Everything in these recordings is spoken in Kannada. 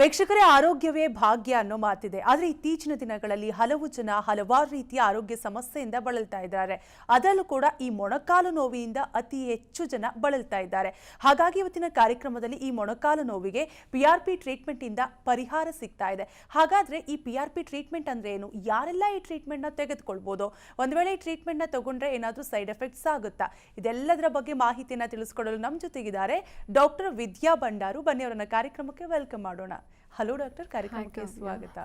ವೀಕ್ಷಕರೇ, ಆರೋಗ್ಯವೇ ಭಾಗ್ಯ ಅನ್ನೋ ಮಾತಿದೆ. ಆದರೆ ಇತ್ತೀಚಿನ ದಿನಗಳಲ್ಲಿ ಹಲವು ಜನ ಹಲವಾರು ರೀತಿಯ ಆರೋಗ್ಯ ಸಮಸ್ಯೆಯಿಂದ ಬಳಲ್ತಾ ಇದ್ದಾರೆ. ಅದರಲ್ಲೂ ಕೂಡ ಈ ಮೊಣಕಾಲು ನೋವಿನಿಂದ ಅತಿ ಹೆಚ್ಚು ಜನ ಬಳಲ್ತಾ ಇದ್ದಾರೆ. ಹಾಗಾಗಿ ಇವತ್ತಿನ ಕಾರ್ಯಕ್ರಮದಲ್ಲಿ ಈ ಮೊಣಕಾಲು ನೋವಿಗೆ ಪಿ ಆರ್ ಪಿ ಟ್ರೀಟ್ಮೆಂಟ್ ಇಂದ ಪರಿಹಾರ ಸಿಗ್ತಾ ಇದೆ. ಹಾಗಾದ್ರೆ ಈ ಪಿ ಆರ್ ಪಿ ಟ್ರೀಟ್ಮೆಂಟ್ ಅಂದ್ರೆ ಏನು? ಯಾರೆಲ್ಲ ಈ ಟ್ರೀಟ್ಮೆಂಟ್ ತೆಗೆದುಕೊಳ್ಬೋದು? ಒಂದು ವೇಳೆ ಈ ಟ್ರೀಟ್ಮೆಂಟ್ನ ತಗೊಂಡ್ರೆ ಏನಾದ್ರೂ ಸೈಡ್ ಎಫೆಕ್ಟ್ಸ್ ಆಗುತ್ತಾ? ಇದೆಲ್ಲದರ ಬಗ್ಗೆ ಮಾಹಿತಿಯನ್ನ ತಿಳಿಸ್ಕೊಡಲು ನಮ್ಮ ಜೊತೆಗಿದ್ದಾರೆ ಡಾಕ್ಟರ್ ವಿದ್ಯಾ ಭಂಡಾರು. ಬನ್ನಿ ಅವರನ್ನ ಕಾರ್ಯಕ್ರಮಕ್ಕೆ ವೆಲ್ಕಮ್ ಮಾಡೋಣ. ಹಲೋ ಡಾಕ್ಟರ್ ಕಾರ್ಯಕ್ರಮಕ್ಕೆ ಸ್ವಾಗತ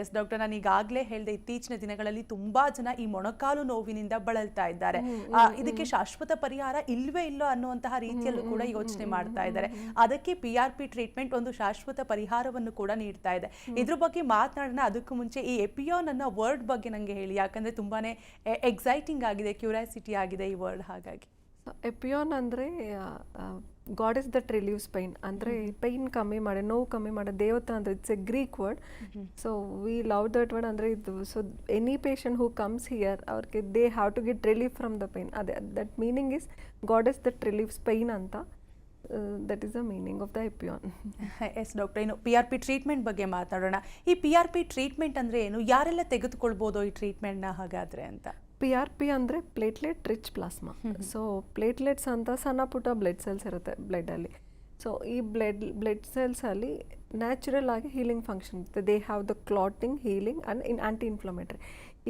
ಎಸ್ ಡಾಕ್ಟರ್ ನಾನು ಈಗಾಗಲೇ ಹೇಳಿದೆ ಇತ್ತೀಚಿನ ದಿನಗಳಲ್ಲಿ ತುಂಬಾ ಜನ ಈ ಮೊಣಕಾಲು ನೋವಿನಿಂದ ಬಳಲ್ತಾ ಇದ್ದಾರೆ. ಇದಕ್ಕೆ ಶಾಶ್ವತ ಪರಿಹಾರ ಇಲ್ವೇ ಇಲ್ಲೋ ಅನ್ನುವಂತಹ ರೀತಿಯಲ್ಲೂ ಕೂಡ ಯೋಚನೆ ಮಾಡ್ತಾ ಇದ್ದಾರೆ. ಅದಕ್ಕೆ ಪಿ ಆರ್ ಪಿ ಟ್ರೀಟ್ಮೆಂಟ್ ಒಂದು ಶಾಶ್ವತ ಪರಿಹಾರವನ್ನು ಕೂಡ ನೀಡ್ತಾ ಇದೆ. ಇದ್ರ ಬಗ್ಗೆ ಮಾತನಾಡೋಣ. ಅದಕ್ಕೂ ಮುಂಚೆ ಈ ಎಪಿಯೋನ್ ಅನ್ನೋ ವರ್ಡ್ ಬಗ್ಗೆ ನಂಗೆ ಹೇಳಿ. ಯಾಕಂದ್ರೆ ತುಂಬಾನೇ ಎಕ್ಸೈಟಿಂಗ್ ಆಗಿದೆ ಕ್ಯೂರಿಯಾಸಿಟಿ ಆಗಿದೆ ಈ ವರ್ಡ್ ಹಾಗಾಗಿ. ಎಪಿಯೋನ್ ಅಂದರೆ god is that relieves pain ಅಂದರೆ ಪೈನ್ ಕಮ್ಮಿ ಮಾಡಿ ನೋವು ಕಮ್ಮಿ ಮಾಡೋ ದೇವತಾ ಅಂದರೆ it's a Greek word so we love that word ಅಂದರೆ ಇದು so any patient who comes here ಅವ್ರಿಗೆ they have to get relief from the pain ಅದೇ that meaning is god is that relieves pain ಅಂತ that is the meaning of the Epione yes doctor ಇನ್ನು ಪಿ ಆರ್ ಪಿ ಟ್ರೀಟ್ಮೆಂಟ್ ಬಗ್ಗೆ ಮಾತಾಡೋಣ. ಈ ಪಿ ಆರ್ ಪಿ ಟ್ರೀಟ್ಮೆಂಟ್ ಅಂದರೆ ಏನು? ಯಾರೆಲ್ಲ ತೆಗೆದುಕೊಳ್ಬೋದು ಈ ಟ್ರೀಟ್ಮೆಂಟ್ನ ಹಾಗಾದರೆ ಅಂತ? ಪಿ ಆರ್ ಪಿ ಅಂದರೆ platelet rich plasma so platelets ಅಂತ ಸಣ್ಣ ಪುಟ್ಟ ಬ್ಲಡ್ ಸೆಲ್ಸ್ ಇರುತ್ತೆ ಬ್ಲಡ್ಡಲ್ಲಿ ಸೊ ಈ ಬ್ಲಡ್ ಬ್ಲಡ್ ಸೆಲ್ಸಲ್ಲಿ ನ್ಯಾಚುರಲ್ ಆಗಿ ಹೀಲಿಂಗ್ ಫಂಕ್ಷನ್ ಇರುತ್ತೆ. They have the clotting healing and in anti inflammatory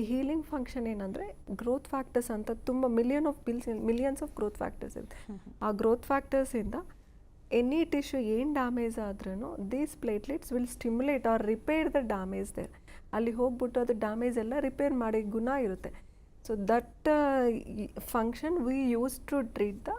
ಈ ಹೀಲಿಂಗ್ ಫಂಕ್ಷನ್ ಏನಂದರೆ ಗ್ರೋತ್ ಫ್ಯಾಕ್ಟರ್ಸ್ ಅಂತ ತುಂಬ million of bills millions of growth factors ಇರುತ್ತೆ. ಆ ಗ್ರೋತ್ ಫ್ಯಾಕ್ಟರ್ಸಿಂದ ಎನಿ ಟಿಶ್ಯೂ ಏನು ಡ್ಯಾಮೇಜ್ ಆದ್ರೂ these platelets will stimulate or repair the damage there ಅಲ್ಲಿ ಹೋಗ್ಬಿಟ್ಟು ಅದು ಡ್ಯಾಮೇಜ್ ಎಲ್ಲ ರಿಪೇರ್ ಮಾಡಿ ಗುಣ ಇರುತ್ತೆ. So that function we use to treat the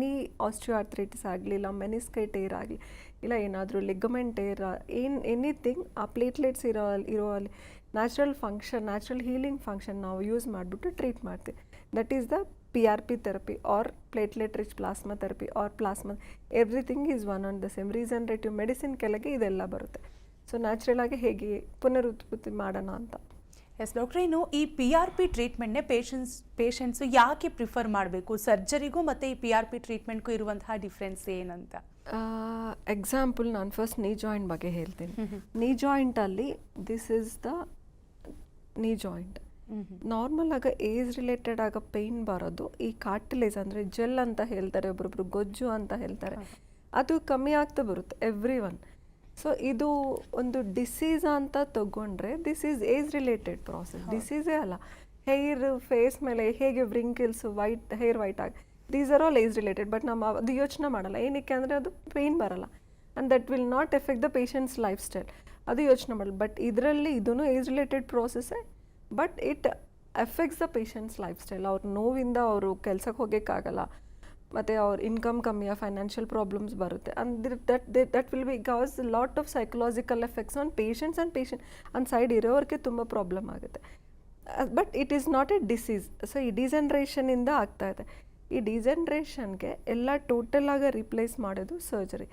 knee osteoarthritis ಆಗಲಿ ಇಲ್ಲ ಮೆನಿಸ್ಕೈ ಟೇರ್ ಆಗಲಿ ಇಲ್ಲ ಏನಾದರೂ ಲಿಗಮೆಂಟ್ ಟೇರ್ ಏನು ಎನಿಥಿಂಗ್ ಆ ಪ್ಲೇಟ್ಲೆಟ್ಸ್ ಇರೋ ಇರೋ ಅಲ್ಲಿ natural function natural healing function ನಾವು ಯೂಸ್ ಮಾಡಿಬಿಟ್ಟು ಟ್ರೀಟ್ ಮಾಡ್ತೀವಿ. That is the P R P therapy or platelet rich plasma therapy or plasma everything is one on the same regenerative medicine ಕೆಳಗೆ ಇದೆಲ್ಲ ಬರುತ್ತೆ. ಸೊ ನ್ಯಾಚುರಲ್ ಆಗಿ ಹೇಗೆ ಪುನರುತ್ಪತ್ತಿ ಮಾಡೋಣ ಅಂತ. ಎಸ್ ಡಾಕ್ಟರ್ ಇನ್ನು ಈ ಪಿ ಆರ್ ಪಿ ಟ್ರೀಟ್ಮೆಂಟ್ನೇ ಪೇಷಂಟ್ಸ್ ಪೇಷಂಟ್ಸು ಯಾಕೆ ಪ್ರಿಫರ್ ಮಾಡಬೇಕು? ಸರ್ಜರಿಗೂ ಮತ್ತು ಈ ಪಿ ಆರ್ ಪಿ ಟ್ರೀಟ್ಮೆಂಟ್ಗೂ ಇರುವಂತಹ ಡಿಫ್ರೆನ್ಸ್ ಏನಂತ? ಎಕ್ಸಾಂಪಲ್ ನಾನು ಫಸ್ಟ್ ನೀ ಜಾಯಿಂಟ್ ಬಗ್ಗೆ ಹೇಳ್ತೀನಿ. Knee ಜಾಯಿಂಟಲ್ಲಿ this is the knee joint normal ಆಗ ಏಜ್ ರಿಲೇಟೆಡ್ ಆಗ ಪೇಯ್ನ್ ಬರೋದು ಈ ಕಾರ್ಟಿಲೇಜ್ ಅಂದರೆ ಜೆಲ್ ಅಂತ ಹೇಳ್ತಾರೆ ಒಬ್ಬೊಬ್ರು ಗೊಜ್ಜು ಅಂತ ಹೇಳ್ತಾರೆ. ಅದು ಕಮ್ಮಿ ಆಗ್ತಾ ಬರುತ್ತೆ ಎವ್ರಿ ಒನ್ ಸೊ ಇದು ಒಂದು ಡಿಸೀಸ್ ಅಂತ ತಗೊಂಡ್ರೆ this is age related process ಡಿಸೀಸೇ ಅಲ್ಲ. ಹೇರ್ ಫೇಸ್ ಮೇಲೆ ಹೇಗೆ ವ್ರಿಂಕಲ್ಸ್ ವೈಟ್ ಹೇರ್ ವೈಟ್ ಆಗಿ these are all age related but ನಮ್ಮ ಅದು ಯೋಚನೆ ಮಾಡಲ್ಲ. ಏನಕ್ಕೆ ಅಂದರೆ ಅದು ಪೇಯ್ನ್ ಬರಲ್ಲ. And that will not effect the patients lifestyle ಅದು ಯೋಚನೆ ಮಾಡಲ್ಲ. ಬಟ್ ಇದರಲ್ಲಿ ಇದೂ age related ಪ್ರೋಸೆಸ್ಸೇ but it effects the patients lifestyle ಅವ್ರ ನೋವಿಂದ ಅವರು ಕೆಲ್ಸಕ್ಕೆ ಹೋಗೋಕ್ಕಾಗಲ್ಲ. ಮತ್ತು ಅವ್ರ ಇನ್ಕಮ್ ಕಮ್ಮಿಯ ಫೈನಾನ್ಷಿಯಲ್ ಪ್ರಾಬ್ಲಮ್ಸ್ ಬರುತ್ತೆ. And that that will be cause lot of psychological effects on patients and patient on side ಇರೋರಿಗೆ ತುಂಬ ಪ್ರಾಬ್ಲಮ್ ಆಗುತ್ತೆ. But it is not a disease so ಈ ಡಿಜನ್ರೇಷನಿಂದ ಆಗ್ತಾ ಇದೆ. ಈ ಡಿಜನ್ರೇಷನ್ಗೆ ಎಲ್ಲ ಟೋಟಲ್ ಆಗಿ ರಿಪ್ಲೇಸ್ ಮಾಡೋದು ಸರ್ಜರಿ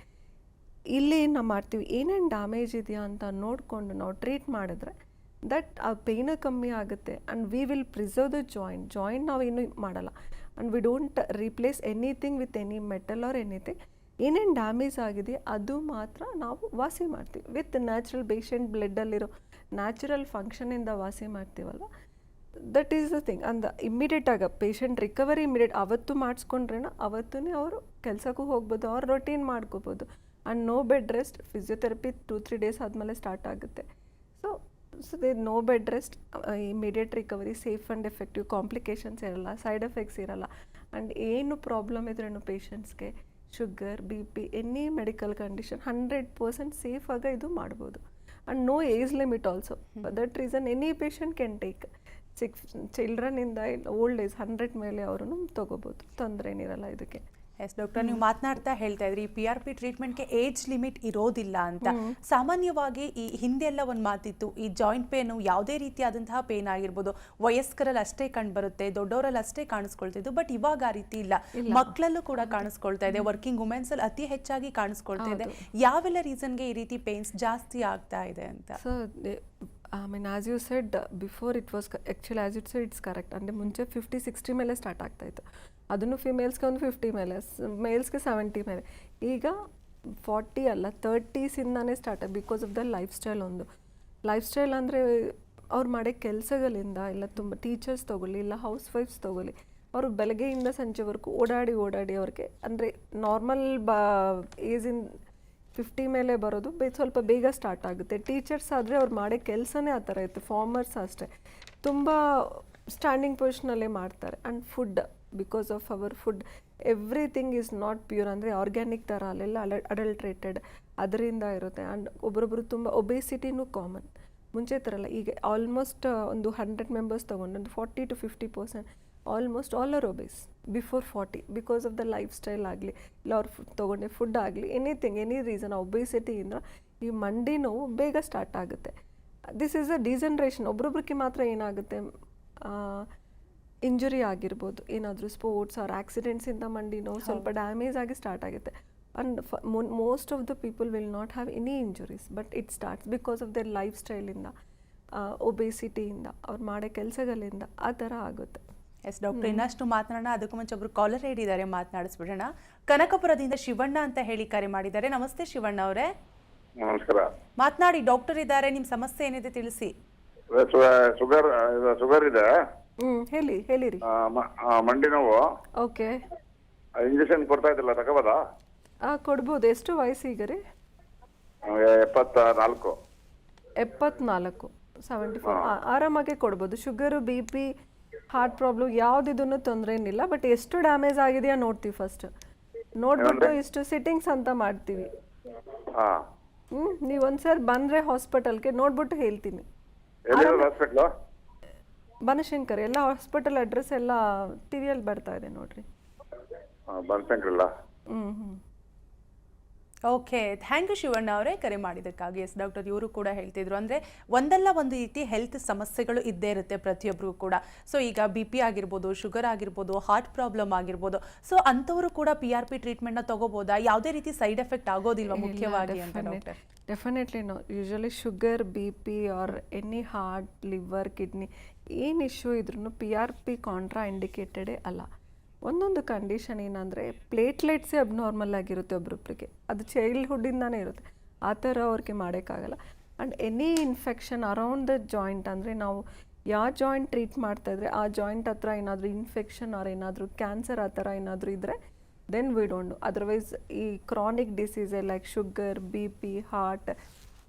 ಇಲ್ಲಿ ನಾವು ಮಾಡ್ತೀವಿ, ಏನೇನು ಡ್ಯಾಮೇಜ್ ಇದೆಯಾ ಅಂತ ನೋಡಿಕೊಂಡು ನಾವು ಟ್ರೀಟ್ ಮಾಡಿದ್ರೆ ದಟ್ ಆ ಪೇಯ್ನ ಕಮ್ಮಿ ಆಗುತ್ತೆ and we will preserve the joint joint ನಾವು ಏನು ಮಾಡಲ್ಲ. And we don't replace anything with any metal or anything ಏನೇನು ಡ್ಯಾಮೇಜ್ ಆಗಿದೆ, ಅದು ಮಾತ್ರ ನಾವು ವಾಸಿ ಮಾಡ್ತೀವಿ. ವಿತ್ ನ್ಯಾಚುರಲ್ ಪೇಷಂಟ್ ಬ್ಲಡ್ಡಲ್ಲಿರೋ ನ್ಯಾಚುರಲ್ ಫಂಕ್ಷನಿಂದ ವಾಸಿ ಮಾಡ್ತೀವಲ್ಲ ದಟ್ ಈಸ್ ದ ಥಿಂಗ್ ಅಂದ ಇಮ್ಮಿಡಿಯೇಟ್ ಆಗ ಪೇಷಂಟ್ ರಿಕವರಿ ಇಮಿಡಿಯೇಟ್ ಅವತ್ತು ಮಾಡಿಸ್ಕೊಂಡ್ರೇನ ಅವತ್ತೂ ಅವರು ಕೆಲಸಕ್ಕೂ ಹೋಗ್ಬೋದು, ಅವ್ರು ರೊಟೀನ್ ಮಾಡ್ಕೋಬೋದು. And no bed rest physiotherapy two three days ಆದಮೇಲೆ ಸ್ಟಾರ್ಟ್ ಆಗುತ್ತೆ. So they no bed rest immediate recovery safe and effective complications ಇರಲ್ಲ ಸೈಡ್ ಎಫೆಕ್ಟ್ಸ್ ಇರಲ್ಲ. ಆ್ಯಂಡ್ ಏನು ಪ್ರಾಬ್ಲಮ್ ಇದ್ರೂ ಪೇಷಂಟ್ಸ್ಗೆ sugar B P any medical condition hundred percent ಆಗ ಇದು ಮಾಡ್ಬೋದು. And no age limit also that reason any patient can take ಚಿಕ್ ಚಿಲ್ಡ್ರನಿಂದ ಓಲ್ಡ್ ಏಜ್ ಹಂಡ್ರೆಡ್ ಮೇಲೆ ಅವರು ತೊಗೋಬೋದು. ತೊಂದರೆ ಏನಿರಲ್ಲ ಇದಕ್ಕೆ. ಎಸ್ ಡಾಕ್ಟರ್ ನೀವು ಮಾತನಾಡ್ತಾ ಹೇಳ್ತಾ ಇದ್ರಿ ಪಿ ಆರ್ ಪಿ ಟ್ರೀಟ್ಮೆಂಟ್ಗೆ ಏಜ್ ಲಿಮಿಟ್ ಇರೋದಿಲ್ಲ ಅಂತ. ಸಾಮಾನ್ಯವಾಗಿ ಈ ಹಿಂದೆಲ್ಲ ಒಂದು ಮಾತಿತ್ತು ಈ ಜಾಯಿಂಟ್ ಪೇನು ಯಾವುದೇ ರೀತಿಯಾದಂತಹ ಪೇನ್ ಆಗಿರ್ಬೋದು. ವಯಸ್ಕರಲ್ಲಿ ಅಷ್ಟೇ ಕಂಡು ಬರುತ್ತೆ ದೊಡ್ಡವರಲ್ಲಿ ಅಷ್ಟೇ ಕಾಣಿಸ್ಕೊಳ್ತಿದ್ದು ಬಟ್ ಇವಾಗ ಆ ರೀತಿ ಇಲ್ಲ. ಮಕ್ಕಳಲ್ಲೂ ಕೂಡ ಕಾಣಿಸ್ಕೊಳ್ತಾ ಇದೆ ವರ್ಕಿಂಗ್ ವುಮೆನ್ಸ್ ಅಲ್ಲಿ ಅತಿ ಹೆಚ್ಚಾಗಿ ಕಾಣಿಸ್ಕೊಳ್ತಾ ಇದೆ. ಯಾವೆಲ್ಲ ರೀಸನ್ಗೆ ಈ ರೀತಿ ಪೇನ್ಸ್ ಜಾಸ್ತಿ ಆಗ್ತಾ ಇದೆ ಅಂತ? I mean as you said before it was actually as it said it's correct ಅಂದರೆ ಮುಂಚೆ ಫಿಫ್ಟಿ ಸಿಕ್ಸ್ಟಿ ಮೇಲೆ ಸ್ಟಾರ್ಟ್ ಆಗ್ತಾಯಿತ್ತು ಅದನ್ನು ಫಿಮೇಲ್ಸ್ಗೆ ಒಂದು ಫಿಫ್ಟಿ ಮೇಲೆ ಮೇಲ್ಸ್ಗೆ ಸೆವೆಂಟಿ ಮೇಲೆ. ಈಗ ಫಾರ್ಟಿ ಅಲ್ಲ ತರ್ಟೀಸಿಂದಾನೇ start because of the lifestyle ಒಂದು. ಲೈಫ್ ಸ್ಟೈಲ್ ಅಂದರೆ ಅವ್ರು ಮಾಡೋ ಕೆಲಸಗಳಿಂದ ಇಲ್ಲ ತುಂಬ ಟೀಚರ್ಸ್ ತೊಗೊಳ್ಳಿ, ಇಲ್ಲ ಹೌಸ್ ವೈಫ್ಸ್ ತೊಗೊಳ್ಳಿ, ಅವರು ಬೆಳಗ್ಗೆಯಿಂದ ಸಂಜೆವರೆಗೂ ಓಡಾಡಿ ಓಡಾಡಿ ಅವ್ರಿಗೆ ಅಂದರೆ ನಾರ್ಮಲ್ ಬಾ ಏಜಿನ ಫಿಫ್ಟಿ ಮೇಲೆ ಬರೋದು ಬೇ, ಸ್ವಲ್ಪ ಬೇಗ ಸ್ಟಾರ್ಟ್ ಆಗುತ್ತೆ. ಟೀಚರ್ಸ್ ಆದರೆ ಅವ್ರು ಮಾಡೋ ಕೆಲಸನೇ ಆ ಥರ ಇತ್ತು ಫಾರ್ಮರ್ಸ್ ಅಷ್ಟೇ. ತುಂಬ ಸ್ಟ್ಯಾಂಡಿಂಗ್ ಪೊಸಿಷನಲ್ಲೇ ಮಾಡ್ತಾರೆ. And food because of our food everything is not pure ಅಂದರೆ ಆರ್ಗ್ಯಾನಿಕ್ ಥರ ಅಲ್ಲೆಲ್ಲ ಅಲ ಅಡಲ್ಟ್ರೇಟೆಡ್ ಅದರಿಂದ ಇರುತ್ತೆ. ಆ್ಯಂಡ್ ಒಬ್ಬರೊಬ್ಬರು ತುಂಬ ಒಬೇಸಿಟಿನೂ ಕಾಮನ್ ಮುಂಚೆ ಥರ ಅಲ್ಲ, ಈಗ ಆಲ್ಮೋಸ್ಟ್ ಒಂದು ಹಂಡ್ರೆಡ್ ಮೆಂಬರ್ಸ್ ತೊಗೊಂಡು ಒಂದು forty to fifty percent almost all are obese before forty because of the lifestyle ಆಗಲಿ, ಇಲ್ಲ ಅವ್ರು ತೊಗೊಂಡೆ ಫುಡ್ ಆಗಲಿ ಎನಿಥಿಂಗ್ ಎನಿ ರೀಸನ್ ಒಬೇಸಿಟಿಯಿಂದ ಈ ಮಂಡಿ ನೋವು ಬೇಗ ಸ್ಟಾರ್ಟ್ ಆಗುತ್ತೆ. ದಿಸ್ ಈಸ್ ಅ ಡಿಜನ್ರೇಷನ್ ಒಬ್ರೊಬ್ರಿಗೆ ಮಾತ್ರ ಏನಾಗುತ್ತೆ ಇಂಜುರಿ ಆಗಿರ್ಬೋದು. ಏನಾದರೂ ಸ್ಪೋರ್ಟ್ಸ್ ಆರ್ ಆಕ್ಸಿಡೆಂಟ್ಸಿಂದ ಮಂಡಿ ನೋವು ಸ್ವಲ್ಪ ಡ್ಯಾಮೇಜ್ ಆಗಿ ಸ್ಟಾರ್ಟ್ ಆಗುತ್ತೆ. And most of the people will not have any injuries but it starts because of their life ಸ್ಟೈಲಿಂದ ಒಬೇಸಿಟಿಯಿಂದ ಅವ್ರು ಮಾಡೋ ಕೆಲಸಗಳಿಂದ ಆ ಥರ ಆಗುತ್ತೆ. ಎಸ್ ಡಾಕ್ಟರ್ ಇನ್ನಷ್ಟು ಮಾತನಾಡೋಣ. ಅದಕ್ಕೂ ಮುಂಚೆ ಒಬ್ರು ಕಾಲರ್ ಹೇಳಿದ್ದಾರೆ ಮಾತನಾಡಿಸ್ಬಿಡೋಣ. ಕನಕಪುರದಿಂದ ಶಿವಣ್ಣ ಅಂತ ಹೇಳಿ ಕರೆ ಮಾಡಿದ್ದಾರೆ. ನಮಸ್ತೆ ಶಿವಣ್ಣ ಅವರೇ. ನಮಸ್ಕಾರ. ಮಾತನಾಡಿ ಡಾಕ್ಟರ್ ಇದ್ದಾರೆ ನಿಮ್ಮ ಸಮಸ್ಯೆ ಏನಿದೆ ತಿಳಿಸಿ. ಶುಗರ್ ಇದು ಶುಗರ್ ಇದೆ. ಹ್ಞೂ ಹೇಳಿ ಹೇಳಿರಿ. ಆ, ಮ- ಆ, ಮಂಡಿ ನೋವು. ಓಕೆ. ಇಂಜೆಕ್ಷನ್ ಕೊಡ್ತಾ ಇದ್ದಿಲ್ಲ ತಗೋಬೋದಾ? ಕೊಡ್ಬೋದು. ಎಷ್ಟು ವಯಸ್ಸು ಈಗ ರೀ? ನಮಗೆ ಎಪ್ಪತ್ತ ನಾಲ್ಕು. ಎಪ್ಪತ್ನಾಲ್ಕು ಸೆವೆಂಟಿ ಫೋರ್ ಆರಾಮಾಗೆ ಕೊಡ್ಬೋದು. Sugar B P heart problem ಯಾವುದಿದನ್ನು ತೊಂದರೆ ಏನಿಲ್ಲ ಬಟ್ ಎಷ್ಟು ಡ್ಯಾಮೇಜ್ ಆಗಿದೆಯಾ ನೋಡ್ತೀವಿ ಫಸ್ಟ್. ನೋಡ್ಬಿಟ್ಟು ಇಷ್ಟು ಸಿಟ್ಟಿಂಗ್ಸ್ ಅಂತ ಮಾಡ್ತೀವಿ. ಹಾ. ಹ್ಞೂ ನೀವು ಒಂದ್ಸರಿ ಬಂದರೆ ಹಾಸ್ಪಿಟಲ್ಗೆ ನೋಡ್ಬಿಟ್ಟು ಹೇಳ್ತೀನಿ. ಎಲ್ಲಿರೋದು ಹಾಸ್ಪಿಟ್ಲು ಬನಶಂಕರ್ ಎಲ್ಲ ಹಾಸ್ಪಿಟಲ್ ಅಡ್ರೆಸ್ ಎಲ್ಲ ಟಿವಿಯಲ್ಲಿ ಬರ್ತಾ ಇದೆ ನೋಡ್ರಿ. ಬನಶಂಕರ್ ಹ್ಞೂ ಹ್ಞೂ ಓಕೆ ಥ್ಯಾಂಕ್ ಯು ಶಿವಣ್ಣ ಅವರೇ ಕರೆ ಮಾಡಿದ್ದಕ್ಕಾಗಿ. ಎಸ್ ಡಾಕ್ಟರ್ ಇವರು ಕೂಡ ಹೇಳ್ತಿದ್ರು. ಅಂದರೆ ಒಂದಲ್ಲ ಒಂದು ರೀತಿ ಹೆಲ್ತ್ ಸಮಸ್ಯೆಗಳು ಇದ್ದೇ ಇರುತ್ತೆ ಪ್ರತಿಯೊಬ್ಬರಿಗೂ ಕೂಡ. ಸೊ ಈಗ ಬಿ ಪಿ ಆಗಿರ್ಬೋದು ಶುಗರ್ ಆಗಿರ್ಬೋದು ಹಾರ್ಟ್ ಪ್ರಾಬ್ಲಮ್ ಆಗಿರ್ಬೋದು. ಸೊ ಅಂಥವರು ಕೂಡ ಪಿ ಆರ್ ಪಿ ಟ್ರೀಟ್ಮೆಂಟ್ನ ತಗೋಬೋದಾ? ಯಾವುದೇ ರೀತಿ ಸೈಡ್ ಎಫೆಕ್ಟ್ ಆಗೋದಿಲ್ಲ ಮುಖ್ಯವಾಗಿ ಅಂತ doctor? Definitely no usually sugar B P or any heart liver kidney ಏನು ಇಶ್ಯೂ ಇದ್ರೂ ಪಿ ಆರ್ ಪಿ ಕಾಂಟ್ರಾ ಇಂಡಿಕೇಟೆಡೇ ಅಲ್ಲ. ಒಂದೊಂದು ಕಂಡೀಷನ್ ಏನಂದರೆ ಪ್ಲೇಟ್ಲೆಟ್ಸೇ ಅಬ್ನಾರ್ಮಲ್ ಆಗಿರುತ್ತೆ ಒಬ್ರೊಬ್ರಿಗೆ. ಅದು ಚೈಲ್ಡ್ಹುಡ್ಡಿಂದಾನೇ ಇರುತ್ತೆ. ಆ ಥರ ಅವ್ರಿಗೆ ಮಾಡೋಕ್ಕಾಗಲ್ಲ. And any infection around the joint ಅಂದರೆ ನಾವು ಯಾವ ಜಾಯಿಂಟ್ ಟ್ರೀಟ್ ಮಾಡ್ತಾ ಇದ್ರೆ ಆ ಜಾಯಿಂಟ್ ಹತ್ರ ಏನಾದರೂ ಇನ್ಫೆಕ್ಷನ್ ಆರ್ ಏನಾದರೂ ಕ್ಯಾನ್ಸರ್ ಆ ಥರ ಏನಾದರೂ ಇದ್ದರೆ ದೆನ್ ವಿ ಡೋಂಟ್ ಅದರ್ವೈಸ್ ಈ chronic disease like sugar B P heart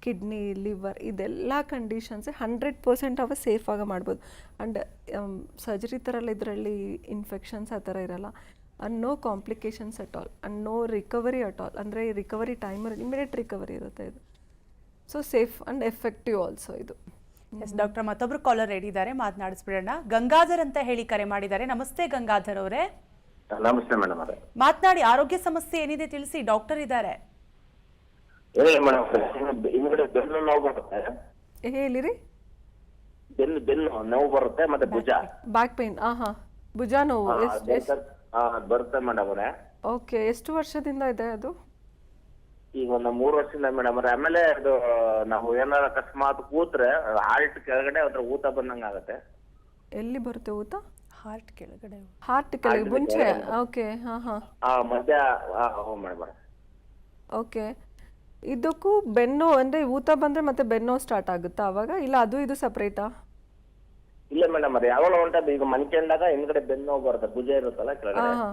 kidney liver ಇದೆಲ್ಲ ಕಂಡೀಷನ್ಸ್ ಹಂಡ್ರೆಡ್ ಪರ್ಸೆಂಟ್ ಅವ ಸೇಫಾಗಿ ಮಾಡ್ಬೋದು. ಆ್ಯಂಡ್ ಸರ್ಜರಿ ಥರ ಎಲ್ಲ ಇದರಲ್ಲಿ ಇನ್ಫೆಕ್ಷನ್ಸ್ ಆ ಥರ ಇರಲ್ಲ. And no complications at all and no recovery at all ಅಂದರೆ ರಿಕವರಿ ಟೈಮ್ ಇಮಿಡಿಯೇಟ್ ರಿಕವರಿ ಇರುತ್ತೆ ಇದು. So safe and effective also ಇದು. ಎಸ್ ಡಾಕ್ಟರ್ ಮತ್ತೊಬ್ರು ಕಾಲರ್ ರೆಡಿ ಇದ್ದಾರೆ ಮಾತನಾಡಿಸ್ಬಿಡೋಣ. ಗಂಗಾಧರ್ ಅಂತ ಹೇಳಿ ಕರೆ ಮಾಡಿದ್ದಾರೆ. ನಮಸ್ತೆ ಗಂಗಾಧರ್ ಅವರೇ. ನಮಸ್ತೆ ಮೇಡಮ್ ಅವರೇ. ಮಾತನಾಡಿ ಆರೋಗ್ಯ ಸಮಸ್ಯೆ ಏನಿದೆ ತಿಳಿಸಿ ಡಾಕ್ಟರ್ ಇದ್ದಾರೆ ಏನಿಲ್ಲ ಮೇಡಮ್ ಹಿಂದ್ಗಡೆ ಬೆನ್ನು ನೋವು ಬರುತ್ತೆ ಹೇಳಿರಿ. ಬೆನ್ನು ಬೆನ್ನು ನೋವು ಬರುತ್ತೆ ಮತ್ತೆ ಭುಜ. ಬ್ಯಾಕ್ ಪೇನ್ ಹಾ ಹಾಂ ಭುಜ ನೋವು ಎಷ್ಟು ಅದ್ ಬರುತ್ತೆ- ಹಾ, ಅದ್ ಬರುತ್ತೆ ಮೇಡಮ್ ಅವರೇ. ಓಕೆ ಎಷ್ಟು ವರ್ಷದಿಂದ ಇದೆ ಅದು? ಈಗ ಒಂದು ಮೂರ್ ವರ್ಷದಿಂದ ಮೇಡಮ್ ಅವರೇ. ಆಮೇಲೆ ಅದು ನಾವು ಏನಾರ ಅಕಸ್ಮಾತ್ ಕೂತ್ರೆ ಹಾರ್ಟ್ ಕೆಳಗಡೆ ಅದ್ರ ಊತ ಬಂದಂಗ ಆಗತ್ತೆ. ಎಲ್ಲಿ ಬರುತ್ತೆ ಊತ? ಹಾರ್ಟ್ ಕೆಳಗಡೆ ಹಾರ್ಟ್ ಕೆಳಗೆ ಮುಂಚೆ? ಓಕೆ ಹಾ ಹಾ ಆ ಮಧ್ಯ ಮೇಡಮ್ ಓಕೆ. ಇದಕ್ಕೂ ಬೆನ್ನು ಅಂದ್ರೆ ಊತ ಬಂದ್ರೆ ಮತ್ತೆ ಬೆನ್ನು ಸ್ಟಾರ್ಟ್ ಆಗುತ್ತಾ ಅವಾಗ? ಇಲ್ಲ ಅದು ಇದು ಸಪ್ರೇಟಾ ಇಲ್ಲ ಮೇಡಮ್ ಅದು ಯಾವಾಗ ಹೊಂಟದ್ದು ಈಗ ಮನ್ಕೊಂಡಾಗ ಹಿಂದ್ಗಡೆ ಬೆನ್ನು ಬರುತ್ತೆ ಭುಜ ಇರುತ್ತಲ್ಲ ಕೆಳಗಡೆ. ಹಾ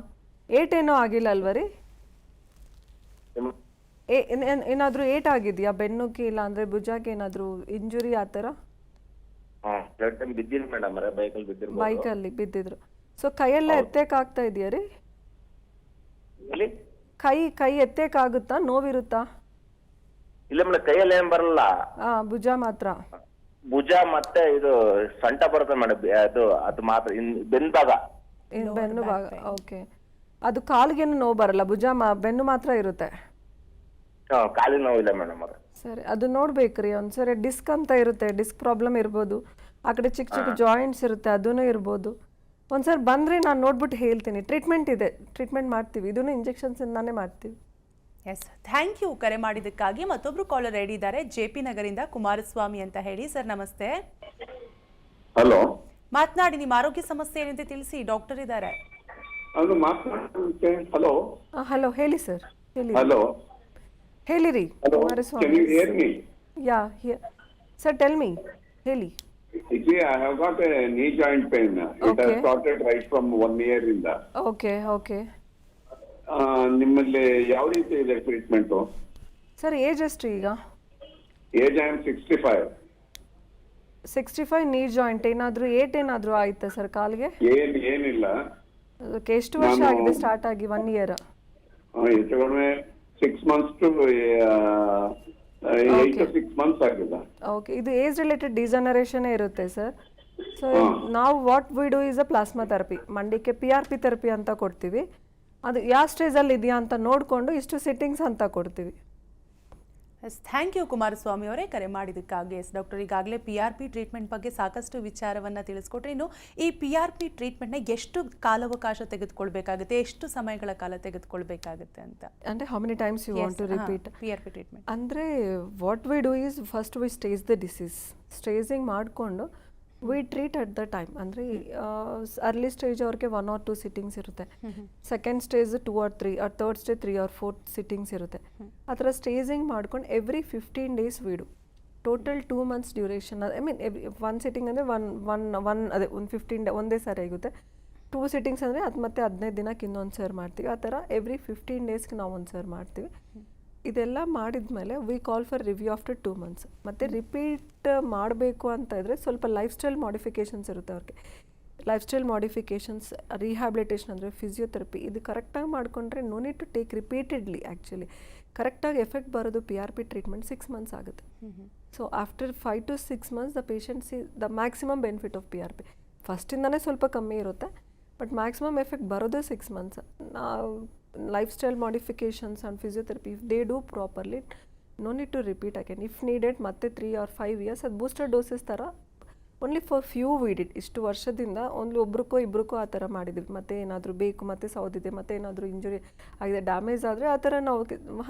ಏಟೇನೋ ಆಗಿಲ್ಲ ಅಲ್ವಾ ರೀ? ನಿಮ್- ಏ ಏನಾದರೂ ಏಟ್ ಆಗಿದ್ಯಾ? ಬೆನ್ನುಗೆ ಇಲ್ಲ ಅಂದ್ರೆ ಭುಜಕ್ಕೆ ಏನಾದ್ರೂ ಇಂಜುರಿ ಆ ಥರ? ಹಾ ಎರಡು ಟೈಮ್ ಮೇಡಮ್ ಅವರೇ ಬೈಕಲ್ಲಿ ಬಿದ್ದಿರ್ಬೋದು. ಬೈಕಲ್ಲಿ ಬಿದ್ದಿದ್ರು. ಸೊ ಕೈಯೆಲ್ಲ ಎತ್ತಕ್ಕಾಗ್ತಾ ಇದೆಯಾ ರೀ? ಕೈ ಕೈ ಎತ್ತಕ್ಕಾಗುತ್ತಾ ನೋವಿರುತ್ತಾ? ಇಲ್ಲ ಮೇಡಮ್ ಕೈಯಲ್ಲಿ ಏನ್ ಬರಲ್ಲ. ಭುಜ ಮಾತ್ರ. ಭುಜ ಮತ್ತೆ ಇದು ಸೊಂಟ ಬರುತ್ತೆ ಮೇಡಮ್ ಅದು ಅದು ಮಾತ್ರ ಬೆನ್ನು ಬೆನ್ ಭಾಗ. ಇನ್ ಬೆನ್ನು ಭಾಗ ಓಕೆ. ಅದು ಕಾಲಿಗೇನು ನೋವು ಬರಲ್ಲ ಭುಜ ಮಾ ಬೆನ್ನು ಮಾತ್ರ ಇರುತ್ತೆ. ಹಾ, ಕಾಲಿನ ನೋವಿಲ್ಲ ಮೇಡಮ್ ಅದು. ಸರಿ ಅದು ನೋಡ್ಬೇಕ್ರಿ ಒಂದ್ಸರಿ ಡಿಸ್ಕ್ ಅಂತ ಇರುತ್ತೆ ಡಿಸ್ಕ್ ಪ್ರಾಬ್ಲಮ್ ಇರ್ಬೋದು. ಆ ಕಡೆ ಚಿಕ್ಕ ಚಿಕ್ಕ ಜಾಯಿಂಟ್ಸ್ ಇರುತ್ತೆ ಅದೂ ಇರ್ಬೋದು. ಒಂದ್ಸರಿ ಬಂದ್ರೆ ನಾನು ನೋಡ್ಬಿಟ್ಟು ಹೇಳ್ತೀನಿ ಟ್ರೀಟ್ಮೆಂಟ್ ಇದೆ ಟ್ರೀಟ್ಮೆಂಟ್ ಮಾಡ್ತೀವಿ ಇದನ್ನು ಇಂಜೆಕ್ಷನ್ಸಿಂದಾನೇ ಮಾಡ್ತೀವಿ. ಎಸ್ ಥ್ಯಾಂಕ್ ಯು ಕರೆ ಮಾಡಿದ್ದಕ್ಕಾಗಿ ಮತ್ತೊಬ್ರು ಕಾಲರ್ ರೆಡಿ ಇದ್ದಾರೆ. ಜೆ ಪಿ ನಗರಿಂದ ಕುಮಾರಸ್ವಾಮಿ ಅಂತ ಹೇಳಿ. ಸರ್ ನಮಸ್ತೆ. ಹಲೋ ಮಾತನಾಡಿ ನಿಮ್ಮ ಆರೋಗ್ಯ ಸಮಸ್ಯೆ ಏನಿದೆ ತಿಳಿಸಿ. ಡಾಕ್ಟರ್ ಇದ್ದಾರೆ. ಹಲೋ ಹಲೋ ಹೇಳಿ ಸರ್ ಹೇಳಿ. ಹಲೋ ಹೇಳಿರಿ Kumaraswamy? Yeah sir tell me ಹೇಳಿ. See, I have got a knee joint pain. It Okay. has started right from one year ಇಂದ. ಓಕೆ ಓಕೆ ಆ, ನಿಮ್ಮಲ್ಲಿ ಯಾವ ರೀತಿ ಇದೆ ಟ್ರೀಟ್ಮೆಂಟು ಸರ್ ಏಜ್ ಎಷ್ಟು ಈಗ? Age I am sixty five sixty five knee joint ಏನಾದರೂ ಏಟ್ ಏನಾದರೂ ಆಯ್ತಾ ಸರ್ ಕಾಲಿಗೆ? ಏನ್ ಏನಿಲ್ಲ. ಅದಕ್ಕೆ ಎಷ್ಟು ವರ್ಷ ನಾನು- ಆಗಿದೆ ಸ್ಟಾರ್ಟ್ ಆಗಿ ಒನ್ ಇಯರ್ ಆ, ಹೆಚ್ಚು ಕಡಿಮೆ six months to eight six months ಆಗಿದೆ. ಓಕೆ ಇದು ಏಜ್ ರಿಲೇಟೆಡ್ ಡಿಜನರೇಷನೇ ಇರುತ್ತೆ ಸರ್ ಸೊ. ನಾವು what we do is a plasma therapy ಮಂಡ್ಯಕ್ಕೆ ಪಿ ಆರ್ ಪಿ ಥೆರಪಿ ಅಂತ ಕೊಡ್ತೀವಿ. ಅದು ಯಾವ ಸ್ಟೇಜಲ್ಲಿ ಇದೆಯಾ ಅಂತ ನೋಡಿಕೊಂಡು ಇಷ್ಟು ಸಿಟ್ಟಿಂಗ್ಸ್ ಅಂತ ಕೊಡ್ತೀವಿ. ಎಸ್ ಥ್ಯಾಂಕ್ ಯು ಕುಮಾರಸ್ವಾಮಿ ಅವರೇ. ಕರೆ ಮಾಡಿದ್ದಕ್ಕಾಗಿ ಎಸ್ ಡಾಕ್ಟರ್ ಈಗಾಗಲೇ ಪಿ ಆರ್ ಪಿ ಟ್ರೀಟ್ಮೆಂಟ್ ಬಗ್ಗೆ ಸಾಕಷ್ಟು ವಿಚಾರವನ್ನು ತಿಳಿಸ್ಕೊಟ್ರೆ ಇನ್ನು ಈ ಪಿ ಆರ್ ಪಿ ಟ್ರೀಟ್ಮೆಂಟ್ನ ಎಷ್ಟು ಕಾಲಾವಕಾಶ ತೆಗೆದುಕೊಳ್ಬೇಕಾಗುತ್ತೆ ಎಷ್ಟು ಸಮಯಗಳ ಕಾಲ ತೆಗೆದುಕೊಳ್ಬೇಕಾಗುತ್ತೆ ಅಂತ. ಅಂದರೆ how many times you want to repeat P R P treatment ಅಂದರೆ what we do is first we stage the disease staging ಮಾಡಿಕೊಂಡು we treat at the time ಅಂದರೆ ಅರ್ಲಿ ಸ್ಟೇಜ್ ಅವ್ರಿಗೆ ಒನ್ ಆರ್ ಟು ಸಿಟ್ಟಿಂಗ್ಸ್ ಇರುತ್ತೆ. Second stage two or three or third stage three or four sittings ಇರುತ್ತೆ. ಆ ಥರ ಸ್ಟೇಜಿಂಗ್ ಮಾಡ್ಕೊಂಡು every fifteen days we do total two months duration I mean one sitting ಅಂದರೆ ಒನ್ ಒನ್ ಒನ್ ಅದೇ ಒಂದು ಫಿಫ್ಟೀನ್ ಡೇ ಒಂದೇ ಸಾರಿ ಆಗುತ್ತೆ. ಟೂ ಸಿಟ್ಟಿಂಗ್ಸ್ ಅಂದರೆ ಅದು ಮತ್ತೆ ಹದಿನೈದು ದಿನಕ್ಕೆ ಇನ್ನೊಂದು ಸರ್ ಮಾಡ್ತೀವಿ. ಆ ಥರ ಎವ್ರಿ ಫಿಫ್ಟೀನ್ ಡೇಸ್ಗೆ ನಾವು ಒಂದು ಸರ್ ಮಾಡ್ತೀವಿ. ಇದೆಲ್ಲ ಮಾಡಿದ ಮೇಲೆ we call for review after two months ಮತ್ತು ರಿಪೀಟ್ ಮಾಡಬೇಕು ಅಂತ ಇದ್ದರೆ ಸ್ವಲ್ಪ ಲೈಫ್ ಸ್ಟೈಲ್ ಮಾಡಿಫಿಕೇಷನ್ಸ್ ಇರುತ್ತೆ ಅವ್ರಿಗೆ. ಲೈಫ್ ಸ್ಟೈಲ್ ಮಾಡಿಫಿಕೇಷನ್ಸ್ ರಿಹ್ಯಾಬಿಲಿಟೇಷನ್ ಅಂದರೆ ಫಿಸಿಯೋಥೆರಪಿ ಇದು ಕರೆಕ್ಟಾಗಿ ಮಾಡಿಕೊಂಡ್ರೆ no need to take repeatedly actually ಕರೆಕ್ಟಾಗಿ ಎಫೆಕ್ಟ್ ಬರೋದು P R P treatment six months ಆಗುತ್ತೆ. So after five to six months the patients ಈ the maximum benefit of P R P ಫಸ್ಟಿಂದನೇ ಸ್ವಲ್ಪ ಕಮ್ಮಿ ಇರುತ್ತೆ ಬಟ್ ಮ್ಯಾಕ್ಸಿಮಮ್ ಎಫೆಕ್ಟ್ ಬರೋದೇ ಸಿಕ್ಸ್ ಮಂತ್ಸ್ ನಾವು style modifications and physiotherapy if they do properly no need to repeat again if needed ಮತ್ತೆ ತ್ರೀ ಆರ್ ಫೈವ್ ಇಯರ್ಸ್ ಅದು ಬೂಸ್ಟರ್ ಡೋಸಸ್ ಥರ ಓನ್ಲಿ ಫಾರ್ ಫ್ಯೂ ವೀಡಿಡ್ ಇಷ್ಟು ವರ್ಷದಿಂದ ಒಂದು ಒಬ್ರಿಗೋ ಇಬ್ರಿಗೋ ಆ ಥರ ಮಾಡಿದ್ವಿ. ಮತ್ತೆ ಏನಾದರೂ ಬೇಕು, ಮತ್ತೆ ಸೌದಿದೆ, ಮತ್ತೆ ಏನಾದರೂ ಇಂಜುರಿ ಆಗಿದೆ ಡ್ಯಾಮೇಜ್ ಆದರೆ ಆ ಥರ ನಾವು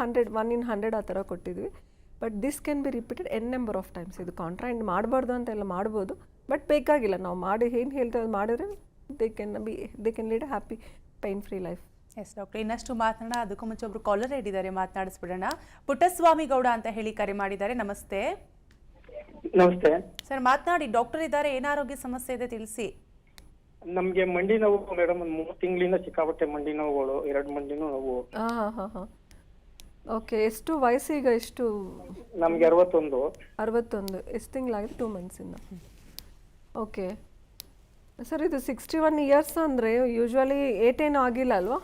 ಹಂಡ್ರೆಡ್ ಒನ್ ಇನ್ ಹಂಡ್ರೆಡ್ ಆ ಥರ ಕೊಟ್ಟಿದ್ವಿ. But this can be repeated n number of times ಇದು ಕಾಂಟ್ರಾಕ್ಟ್ ಮಾಡಬಾರ್ದು ಅಂತೆಲ್ಲ ಮಾಡ್ಬೋದು. ಬಟ್ ಬೇಕಾಗಿಲ್ಲ. ನಾವು ಮಾಡಿ, ಏನು ಹೇಳ್ತೇವೆ ಮಾಡಿದ್ರೆ they can be they can lead happy pain free life yes doctor ಇನ್ನಷ್ಟು ಮಾತನಾಡ ಅದಕ್ಕೂ ಮುಂಚೆ ಒಬ್ರು ಕಾಲರ್ ಹೇಳಿದ್ದಾರೆ ಮಾತನಾಡಿಸ್ಬಿಡೋಣ. ಪುಟ್ಟಸ್ವಾಮಿ ಗೌಡ ಅಂತ ಹೇಳಿ ಕರೆ ಮಾಡಿದ್ದಾರೆ ನಮಸ್ತೆ. ನಮಸ್ತೆ. ಸರ್ ಮಾತನಾಡಿ ಡಾಕ್ಟರ್ ಇದ್ದಾರೆ ಏನಾರೋಗ್ಯ ಆರೋಗ್ಯ ಸಮಸ್ಯೆ ಇದೆ ತಿಳಿಸಿ. ನಮ್ಗೆ ಮಂಡಿ ನೋವು ಮೇಡಮ್ ಒಂದ್ ಮೂರ್ ತಿಂಗಳಿಂದ ಸಿಕ್ಕಾಪಟ್ಟೆ ಮಂಡಿ ನೋವುಗಳು ಎರಡ್ ಮಂಡಿನೂ ನೋವು. ಎಷ್ಟು ವಯಸ್ಸು ಈಗ ಹಾಂ. ಓಕೆ ಎಷ್ಟು ವಯಸ್ಸೀಗ ಎಷ್ಟು? ನಮ್ಗೆ ಅರವತ್ತೊಂದು. ಅರವತ್ತೊಂದು. ಎಷ್ಟು ತಿಂಗಳಾಗಿದೆ ಟೂ ಇಂದ. ಓಕೆ ಸರ್ ಇದು ಸಿಕ್ಸ್ಟಿ ಒನ್ ಇಯರ್ಸ್ ಅಂದ್ರೆ ಯೂಶ್ವಲಿ ಏಟ್ ಏನು ಆಗಿಲ್ಲ ಅಲ್ವಾ?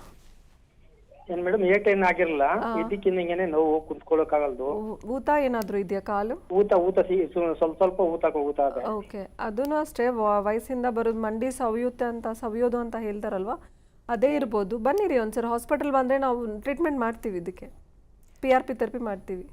ಏನ್ ಮೇಡಮ್ ಏಟ್ ಏನ್ ಆಗಿರಲ್ಲ ಇದಕ್ಕಿಂತ ಹಿಂಗೇನೆ ನೋವು ಕುಂತ್ಕೊಳ್ಳೋಕ್ ಆಗಲ್ದು. ಊತ ಏನಾದ್ರು ಇದೆಯಾ ಕಾಲು? ಊತ ಊತ ಸಿ- ಸು- ಸ್ವಲ್ಪ ಸ್ವಲ್ಪ ಊತ ಊತ ಅದ ಓಕೆ. ಅದನ್ನು ಅಷ್ಟೇ ವ- ವಯಸ್ಸಿಂದ ಬರೋದು ಮಂಡಿ ಸವಿಯುತ್ತೆ ಅಂತ ಸವಿಯೋದು ಅಂತ ಹೇಳ್ತಾರಲ್ವಾ? ಅದೇ ಇರ್ಬೋದು. ಬನ್ನಿರಿ ಒಂದ್ಸರಿ ಹಾಸ್ಪಿಟಲ್ ಬಂದ್ರೆ ನಾವು ಟ್ರೀಟ್ಮೆಂಟ್ ಮಾಡ್ತೀವಿ ಇದಕ್ಕೆ. ಪಿ ಆರ್ ಪಿ ಥೆರಪಿ ಮಾಡ್ತೀವಿ.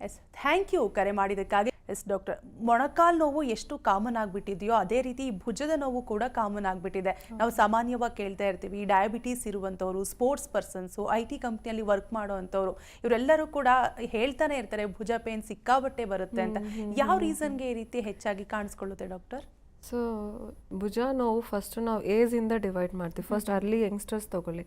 ಎಸ್ ಥ್ಯಾಂಕ್ ಯು ಕರೆ ಮಾಡಿದ್ದಕ್ಕಾಗಿ. ಎಸ್ ಡಾಕ್ಟರ್ ಮೊಣಕಾಲ್ ನೋವು ಎಷ್ಟು ಕಾಮನ್ ಆಗಿಬಿಟ್ಟಿದೆಯೋ ಅದೇ ರೀತಿ ಈ ಭುಜದ ನೋವು ಕೂಡ ಕಾಮನ್ ಆಗಿಬಿಟ್ಟಿದೆ. ನಾವು ಸಾಮಾನ್ಯವಾಗಿ ಕೇಳ್ತಾ ಇರ್ತೀವಿ ಈ ಡಯಾಬಿಟೀಸ್ ಇರುವಂಥವ್ರು ಸ್ಪೋರ್ಟ್ಸ್ ಪರ್ಸನ್ಸು ಐ ಟಿ ಕಂಪ್ನಿಯಲ್ಲಿ ವರ್ಕ್ ಮಾಡುವಂಥವ್ರು ಇವರೆಲ್ಲರೂ ಕೂಡ ಹೇಳ್ತಾನೆ ಇರ್ತಾರೆ ಭುಜ ಪೇನ್ ಸಿಕ್ಕಾಬಟ್ಟೆ ಬರುತ್ತೆ ಅಂತ. ಯಾವ ರೀಸನ್ಗೆ ಈ ರೀತಿ ಹೆಚ್ಚಾಗಿ ಕಾಣಿಸ್ಕೊಳ್ಳುತ್ತೆ ಡಾಕ್ಟರ್? ಸೊ ಭುಜ ನೋವು ಫಸ್ಟ್ ನಾವು ಏಜಿಂದ ಡಿವೈಡ್ ಮಾಡ್ತೀವಿ. ಫಸ್ಟ್ ಅರ್ಲಿ ಯಂಗ್ಸ್ಟರ್ಸ್ ತಗೊಳ್ಳಿ.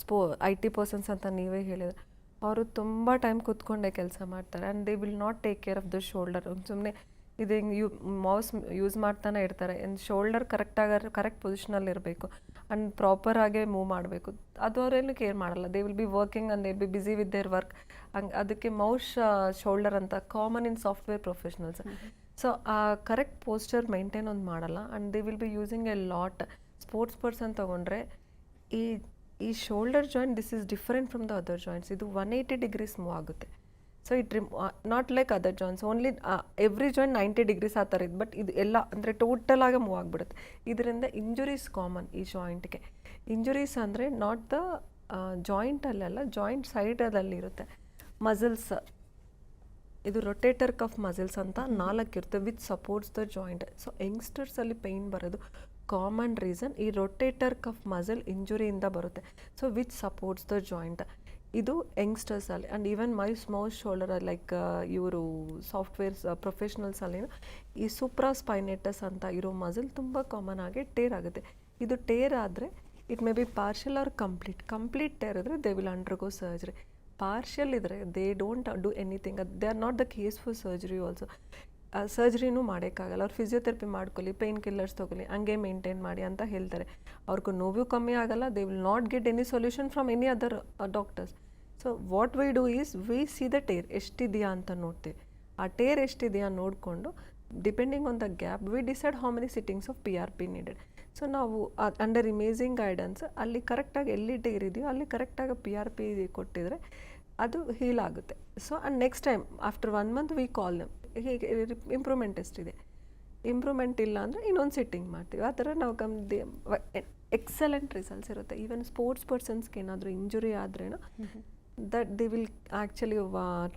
ಸ್ಪೋ ಐ ಟಿ ಪರ್ಸನ್ಸ್ ಅಂತ ನೀವೇ ಹೇಳಿದ್ರೆ. ಅವರು ತುಂಬ ಟೈಮ್ ಕೂತ್ಕೊಂಡೇ ಕೆಲಸ ಮಾಡ್ತಾರೆ and they will not take care of the shoulder ಸುಮ್ಮನೆ ಇದು ಹಿಂಗೆ ಯೂ ಮೌಸ್ ಯೂಸ್ ಮಾಡ್ತಾನೆ ಇರ್ತಾರೆ. ಆ್ಯಂಡ್ ಶೋಲ್ಡರ್ ಕರೆಕ್ಟಾಗಿ ಕರೆಕ್ಟ್ ಪೊಸಿಷನಲ್ಲಿ ಇರಬೇಕು. ಆ್ಯಂಡ್ ಪ್ರಾಪರ್ ಆಗಿ ಮೂವ್ ಮಾಡಬೇಕು. ಅದು ಅವರೇನು ಕೇರ್ ಮಾಡಲ್ಲ. They will be working and they be busy with their work ಹಂಗೆ ಅದಕ್ಕೆ ಮೌಸ್ ಶೋಲ್ಡರ್ ಅಂತ common in software professionals so ಆ ಕರೆಕ್ಟ್ ಪೋಸ್ಚರ್ ಮೈಂಟೈನ್ ಒಂದು ಮಾಡಲ್ಲ. And they will be using a lot sports person ತೊಗೊಂಡ್ರೆ ಈ ಈ shoulder joint this is different from the other joints ಇದು ಒನ್ ಏಯ್ಟಿ ಡಿಗ್ರೀಸ್ ಮೂವ್ ಆಗುತ್ತೆ. So it rim not like other joints only every joint ninety degrees ಆ ಥರ ಇದು ಬಟ್ ಇದು ಎಲ್ಲ, ಅಂದರೆ ಟೋಟಲ್ ಆಗಿ ಮೂವ್ ಆಗಿಬಿಡುತ್ತೆ. ಇದರಿಂದ ಇಂಜುರೀಸ್ ಕಾಮನ್ ಈ ಜಾಯಿಂಟ್ಗೆ ಇಂಜುರೀಸ್ ಅಂದರೆ ನಾಟ್ ದ ಜಾಯಿಂಟಲ್ಲೆಲ್ಲ ಜಾಯಿಂಟ್ ಸೈಡಲ್ಲಿರುತ್ತೆ ಮಸಲ್ಸ್ ಇದು ರೊಟೇಟರ್ ಕಫ್ ಮಸಲ್ಸ್ ಅಂತ ನಾಲ್ಕು ಇರುತ್ತೆ with supports the joint so ಯಂಗ್ಸ್ಟರ್ಸಲ್ಲಿ pain ಬರೋದು. ಕಾಮನ್ ರೀಸನ್ ಈ ರೊಟೇಟರ್ ಕಫ್ ಮಸಲ್ ಇಂಜುರಿಯಿಂದ ಬರುತ್ತೆ. So which supports the joint ಇದು ಯಂಗ್ಸ್ಟರ್ಸಲ್ಲಿ and even my mouse shoulder like ಇವರು ಸಾಫ್ಟ್ವೇರ್ಸ್ ಪ್ರೊಫೆಷ್ನಲ್ಸಲ್ಲಿ ಈ ಸೂಪ್ರಾ ಸ್ಪೈನೆಟಸ್ ಅಂತ ಇರೋ ಮಸಲ್ ತುಂಬ ಕಾಮನ್ ಆಗಿ ಟೇರ್ ಆಗುತ್ತೆ. ಇದು ಟೇರ್ ಆದರೆ it may be partial or complete complete tear ಇದ್ರೆ they will undergo surgery partial ಇದ್ರೆ they don't do anything they are not the case for surgery also ಸರ್ಜರಿನೂ ಮಾಡೋಕ್ಕಾಗಲ್ಲ ಅವ್ರು ಫಿಸಿಯೋಥೆರಪಿ ಮಾಡ್ಕೊಳ್ಳಿ ಪೇನ್ ಕಿಲ್ಲರ್ಸ್ ತೊಗೊಳ್ಳಿ, ಹಂಗೆ ಮೇಂಟೈನ್ ಮಾಡಿ ಅಂತ ಹೇಳ್ತಾರೆ. ಅವ್ರಿಗೂ ನೋವು ಕಮ್ಮಿ ಆಗಲ್ಲ. They will not get any solution from any other doctors so what we do is we see the tear ಎಷ್ಟಿದೆಯಾ ಅಂತ ನೋಡ್ತೀವಿ. ಆ ಟೇರ್ ಎಷ್ಟಿದೆಯಾ ನೋಡಿಕೊಂಡು depending on the gap we decide how many sittings of P R P needed so ನಾವು ಅಂಡರ್ ಇಮೇಜಿಂಗ್ ಗೈಡೆನ್ಸ್ ಅಲ್ಲಿ ಕರೆಕ್ಟಾಗಿ ಎಲ್ಲಿ ಟೇರ್ ಇದೆಯೋ, ಅಲ್ಲಿ ಕರೆಕ್ಟಾಗಿ ಪಿ ಆರ್ ಪಿ ಕೊಟ್ಟಿದ್ರೆ ಅದು ಹೀಲ್ ಆಗುತ್ತೆ. So and next time after one month we call ಹೀಗೆ ಇಂಪ್ರೂವ್ಮೆಂಟ್ ಎಷ್ಟಿದೆ ಇಂಪ್ರೂವ್ಮೆಂಟ್ ಇಲ್ಲ ಅಂದರೆ ಇನ್ನೊಂದು ಸಿಟ್ಟಿಂಗ್ ಮಾಡ್ತೀವಿ. ಆ ಥರ ನಾವು ಕಮ್ ಎಕ್ಸಲೆಂಟ್ ರಿಸಲ್ಟ್ಸ್ ಇರುತ್ತೆ. ಈವನ್ ಸ್ಪೋರ್ಟ್ಸ್ ಪರ್ಸನ್ಸ್ಗೆ ಏನಾದರೂ ಇಂಜುರಿ ಆದ್ರೇನು that the will actually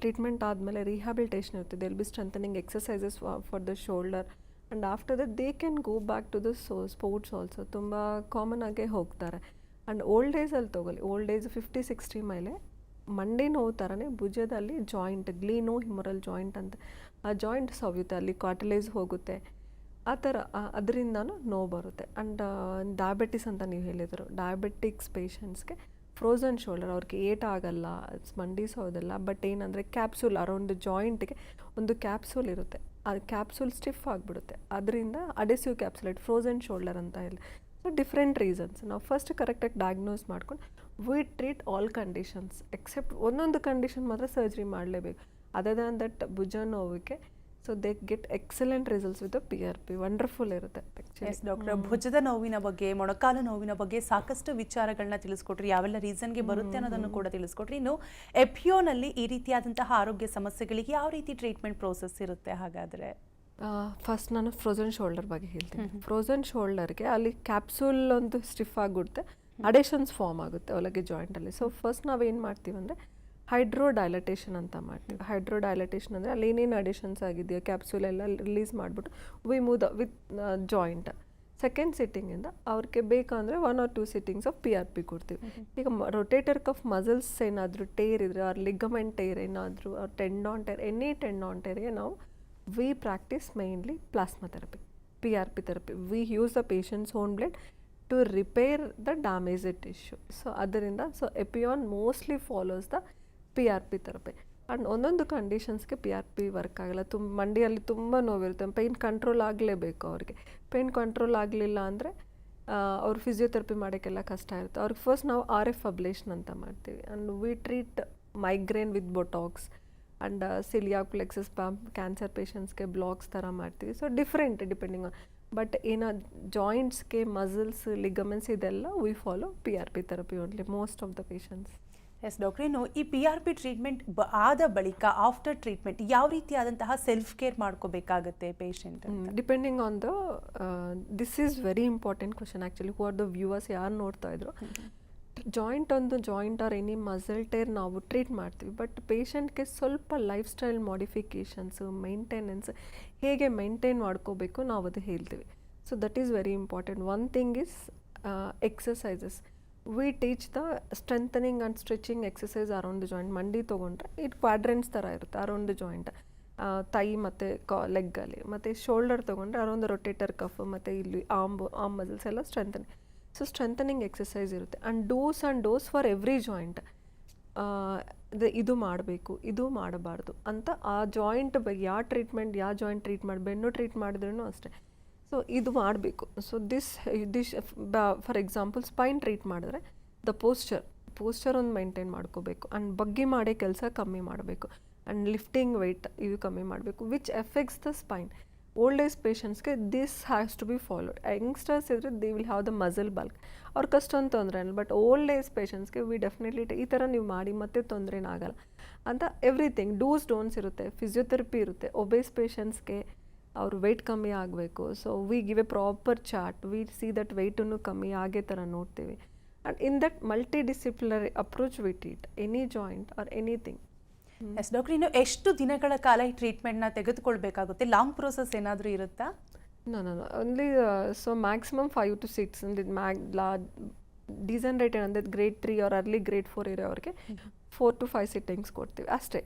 treatment ಆದಮೇಲೆ ರಿಹ್ಯಾಬಿಲಿಟೇಷನ್ ಇರುತ್ತೆ. They'll will be strengthening exercises for the shoulder and after that they can go back to the so sports also ತುಂಬ ಕಾಮನ್ ಆಗೇ ಹೋಗ್ತಾರೆ. ಆ್ಯಂಡ್ ಓಲ್ಡ್ ಏಜಲ್ಲಿ ತೊಗೊಳ್ಳಿ. ಓಲ್ಡ್ ಏಜ್ ಫಿಫ್ಟಿ ಸಿಕ್ಸ್ಟಿ ಮೇಲೆ ಮಂಡಿ ನೋವು ಥರನೇ ಭುಜದಲ್ಲಿ ಜಾಯಿಂಟ್ ಗ್ಲೀನೋ ಹಿಮರಲ್ ಜಾಯಿಂಟ್ ಅಂತ. ಆ ಜಾಯಿಂಟ್ ಸವಿಯುತ್ತೆ, ಅಲ್ಲಿ ಕಾಟಲೈಸ್ ಹೋಗುತ್ತೆ. ಆ ಥರ ಅದರಿಂದನೂ ನೋವು ಬರುತ್ತೆ. ಆ್ಯಂಡ್ ಡಯಾಬಿಟಿಸ್ ಅಂತ ನೀವು ಹೇಳಿದರು ಡಯಾಬಿಟಿಕ್ಸ್ ಪೇಷಂಟ್ಸ್ಗೆ ಫ್ರೋಝನ್ ಶೋಲ್ಡರ್ ಅವ್ರಿಗೆ ಏಟ್ ಆಗಲ್ಲ, ಮಂಡಿ ಸೋದಲ್ಲ ಬಟ್ ಏನಂದರೆ ಕ್ಯಾಪ್ಸೂಲ್ ಅರೌಂಡ್ ಜಾಯಿಂಟ್ಗೆ ಒಂದು ಕ್ಯಾಪ್ಸೂಲ್ ಇರುತ್ತೆ. ಆ ಕ್ಯಾಪ್ಸೂಲ್ ಸ್ಟಿಫ್ ಆಗಿಬಿಡುತ್ತೆ. ಅದರಿಂದ ಅಡೆಸಿವ್ ಕ್ಯಾಪ್ಸುಲೇಟ್ ಫ್ರೋಝನ್ ಶೋಲ್ಡರ್ ಅಂತ ಹೇಳಿ. ಸೊ ಡಿಫ್ರೆಂಟ್ ರೀಸನ್ಸ್ ನಾವು ಫಸ್ಟ್ ಕರೆಕ್ಟಾಗಿ ಡಯಾಗ್ನೋಸ್ ಮಾಡ್ಕೊಂಡು we treat all conditions except ಒಂದೊಂದು ಕಂಡೀಷನ್ ಮಾತ್ರ ಸರ್ಜರಿ ಮಾಡಲೇಬೇಕು. ಅದರ್ ದ್ಯಾನ್ ದಟ್ ಭುಜ ನೋವಿಗೆ so they get excellent results with P R P wonderful ಇರುತ್ತೆ ಎಸ್ ಡಾಕ್ಟರ್ ಭುಜದ ನೋವಿನ ಬಗ್ಗೆ ಮೊಣಕಾಲು ನೋವಿನ ಬಗ್ಗೆ ಸಾಕಷ್ಟು ವಿಚಾರಗಳನ್ನ ತಿಳಿಸ್ಕೊಟ್ರಿ. ಯಾವೆಲ್ಲ ರೀಸನ್ಗೆ ಬರುತ್ತೆ ಅನ್ನೋದನ್ನು ಕೂಡ ತಿಳಿಸ್ಕೊಟ್ರಿ. ಇನ್ನು ಎಪಿಯೋನಲ್ಲಿ ಈ ರೀತಿಯಾದಂತಹ ಆರೋಗ್ಯ ಸಮಸ್ಯೆಗಳಿಗೆ ಯಾವ ರೀತಿ ಟ್ರೀಟ್ಮೆಂಟ್ ಪ್ರೋಸೆಸ್ ಇರುತ್ತೆ ಹಾಗಾದರೆ? ಫಸ್ಟ್ ನಾನು ಫ್ರೋಝನ್ ಶೋಲ್ಡರ್ ಬಗ್ಗೆ ಹೇಳ್ತೀನಿ. ಫ್ರೋಝನ್ ಶೋಲ್ಡರ್ಗೆ ಅಲ್ಲಿ ಕ್ಯಾಪ್ಸೂಲ್ ಒಂದು ಸ್ಟಿಫ್ ಆಗಿಬಿಡುತ್ತೆ ಅಡೇಷನ್ಸ್ ಫಾರ್ಮ್ ಆಗುತ್ತೆ ಒಳಗೆ ಜಾಯಿಂಟಲ್ಲಿ ಸೊ ಫಸ್ಟ್ ನಾವೇನು ಮಾಡ್ತೀವಿ ಅಂದರೆ ಹೈಡ್ರೋ ಡೈಲಟೇಷನ್ ಅಂತ ಮಾಡ್ತೀವಿ. ಹೈಡ್ರೋ ಡೈಲಟೇಷನ್ ಅಂದರೆ ಅಲ್ಲಿ ಏನೇನು ಅಡಿಷನ್ಸ್ ಆಗಿದೆಯಾ ಕ್ಯಾಪ್ಸೂಲ್ ಎಲ್ಲ ರಿಲೀಸ್ ಮಾಡಿಬಿಟ್ಟು we move the with joint second ಸಿಟ್ಟಿಂಗಿಂದ ಅವ್ರಿಗೆ ಬೇಕಂದರೆ one or two sittings of P R P ಕೊಡ್ತೀವಿ. ಈಗ ರೊಟೇಟರ್ ಕಫ್ ಮಸಲ್ಸ್ ಏನಾದರೂ ಟೇರ್ ಇದ್ದರೆ ಅವ್ರ ಲಿಗಮೆಂಟ್ ಟೇರ್ ಏನಾದರೂ ಅವ್ರ ಟೆಂಡಾನ್ ಟೇರ್ ಎನಿ ಟೆಂಡಾನ್ ಟೇರ್ಗೆ ನಾವು we practice mainly plasma therapy P R P therapy we use the patient's own blood to repair the damaged tissue so ಅದರಿಂದ so ಎಪಿಯಾನ್ mostly follows the P R P therapy and ಒಂದೊಂದು ಕಂಡೀಷನ್ಸ್ಗೆ ಪಿ ಆರ್ ಪಿ ವರ್ಕ್ ಆಗಲ್ಲ. ತುಂಬ ಮಂಡಿಯಲ್ಲಿ ತುಂಬ ನೋವಿರುತ್ತೆ. ಪೈನ್ ಕಂಟ್ರೋಲ್ ಆಗಲೇಬೇಕು ಅವ್ರಿಗೆ. ಪೈನ್ ಕಂಟ್ರೋಲ್ ಆಗಲಿಲ್ಲ ಅಂದರೆ ಅವ್ರು ಫಿಸಿಯೋಥೆರಪಿ ಮಾಡೋಕ್ಕೆಲ್ಲ ಕಷ್ಟ ಇರುತ್ತೆ. ಅವ್ರಿಗೆ ಫಸ್ಟ್ ನಾವು ಆರ್ ಎಫ್ ಅಬ್ಲೇಷನ್ ಅಂತ ಮಾಡ್ತೀವಿ. And we treat migraine with Botox and coeliac plexus cancer ಪೇಷಂಟ್ಸ್ಗೆ blocks ಥರ ಮಾಡ್ತೀವಿ. So different depending on but ಏನೋ ಜಾಯಿಂಟ್ಸ್ಗೆ ಮಸಲ್ಸ್ ಲಿಗಮೆಂಟ್ಸ್ ಇದೆಲ್ಲ we follow P R P therapy only most of the patients yes doctor ಈ ಪಿ ಆರ್ ಪಿ ಟ್ರೀಟ್ಮೆಂಟ್ ಆದ ಬಳಿಕ ಆಫ್ಟರ್ ಟ್ರೀಟ್ಮೆಂಟ್ ಯಾವ ರೀತಿಯಾದಂತಹ ಸೆಲ್ಫ್ ಕೇರ್ ಮಾಡ್ಕೋಬೇಕಾಗುತ್ತೆ patient depending on the this is very important question actually who are the viewers ಯಾರು ನೋಡ್ತಾ ಇದ್ರು. ಜಾಯಿಂಟ್ ಒಂದು joint or any muscle tear ನಾವು ಟ್ರೀಟ್ ಮಾಡ್ತೀವಿ ಬಟ್ ಪೇಷಂಟ್ಗೆ ಸ್ವಲ್ಪ ಲೈಫ್ ಸ್ಟೈಲ್ ಮಾಡಿಫಿಕೇಷನ್ಸು ಮೈಂಟೆನೆನ್ಸ್ ಹೇಗೆ ಮೈಂಟೈನ್ ಮಾಡ್ಕೋಬೇಕು ನಾವು ಅದು ಹೇಳ್ತೀವಿ. So that is very important one thing is exercises we teach the strengthening and stretching exercise around the joint ಮಂಡಿ ತೊಗೊಂಡ್ರೆ ಇಟ್ ಕ್ವಾಡ್ರೆಂಟ್ಸ್ ಥರ ಇರುತ್ತೆ ಅರೌಂಡ್ ದ ಜಾಯಿಂಟ್ ತೈ ಮತ್ತು ಕಾ ಲೆಗ್ಗಲ್ಲಿ ಮತ್ತು ಶೋಲ್ಡರ್ ತೊಗೊಂಡ್ರೆ ಅರೌಂಡ್ ದ ರೊಟೇಟರ್ ಕಫ್ ಮತ್ತು ಇಲ್ಲಿ ಆಂಬ್ ಆಮ್ ಮಸಲ್ಸ್ ಎಲ್ಲ ಸ್ಟ್ರೆಂಥನಿಂಗ್ ಸೊ ಸ್ಟ್ರೆಂಥನಿಂಗ್ ಎಕ್ಸಸೈಸ್ ಇರುತ್ತೆ and dose and dose for every joint ಇದು ಮಾಡಬೇಕು ಇದು ಮಾಡಬಾರ್ದು ಅಂತ ಆ ಜಾಯಿಂಟ್ ಬಗ್ಗೆ ಯಾವ ಟ್ರೀಟ್ಮೆಂಟ್ ಯಾವ ಜಾಯಿಂಟ್ ಟ್ರೀಟ್ ಮಾಡಿ ಬೆನ್ನು ಟ್ರೀಟ್ ಮಾಡಿದ್ರೂ ಅಷ್ಟೇ ಸೊ ಇದು ಮಾಡಬೇಕು. So this dish for example spine treat ಮಾಡಿದ್ರೆ ದ ಪೋಸ್ಚರ್ ಪೋಸ್ಚರ್ ಒಂದು ಮೈಂಟೈನ್ ಮಾಡ್ಕೋಬೇಕು. ಆ್ಯಂಡ್ ಬಗ್ಗಿ ಮಾಡೇ ಕೆಲಸ ಕಮ್ಮಿ ಮಾಡಬೇಕು. ಆ್ಯಂಡ್ ಲಿಫ್ಟಿಂಗ್ ವೆಯ್ಟ್ ಇವು ಕಮ್ಮಿ ಮಾಡಬೇಕು which effects the spine old age ಪೇಷಂಟ್ಸ್ಗೆ this has to be followed youngsters ಇದ್ರೆ they will have the muscle bulk ಅವ್ರ ಕಷ್ಟೊಂದು ತೊಂದರೆ ಅಲ್ಲ ಬಟ್ ಓಲ್ಡ್ ಏಜ್ ಪೇಷಂಟ್ಸ್ಗೆ ವಿ ಡೆಫಿನೆಟ್ಲಿ ಈ ಥರ ನೀವು ಮಾಡಿ ಮತ್ತೆ ತೊಂದರೆನಾಗಲ್ಲ ಅಂತ ಎವ್ರಿಥಿಂಗ್ ಡೂಸ್ ಡೋನ್ಸ್ ಇರುತ್ತೆ ಫಿಸಿಯೋಥೆರಪಿ ಇರುತ್ತೆ. ಒಬೇಸ್ ಪೇಷಂಟ್ಸ್ಗೆ ಅವ್ರ ವೆಯ್ಟ್ ಕಮ್ಮಿ ಆಗಬೇಕು. So we give a proper chart we see that ವೆಯ್ಟನ್ನು ಕಮ್ಮಿ ಆಗೇ ಥರ ನೋಡ್ತೀವಿ. And in that multidisciplinary approach with it any joint or anything yes doctor ಇನ್ನು ಎಷ್ಟು ದಿನಗಳ ಕಾಲ ಈ ಟ್ರೀಟ್ಮೆಂಟ್ನ ತೆಗೆದುಕೊಳ್ಬೇಕಾಗುತ್ತೆ? ಲಾಂಗ್ ಪ್ರೋಸೆಸ್ ಏನಾದರೂ ಇರುತ್ತಾ? ನಾನು no, so Only maximum so maximum five to ಲಾ And the mag la design rate ಏನಂದ್ರೆ grade three or early grade four ಇರೋರಿಗೆ ಫೋರ್ ಟು ಫೈವ್ ಸಿಟ್ಟಿಂಗ್ಸ್ ಕೊಡ್ತೀವಿ. ಅಷ್ಟೇ.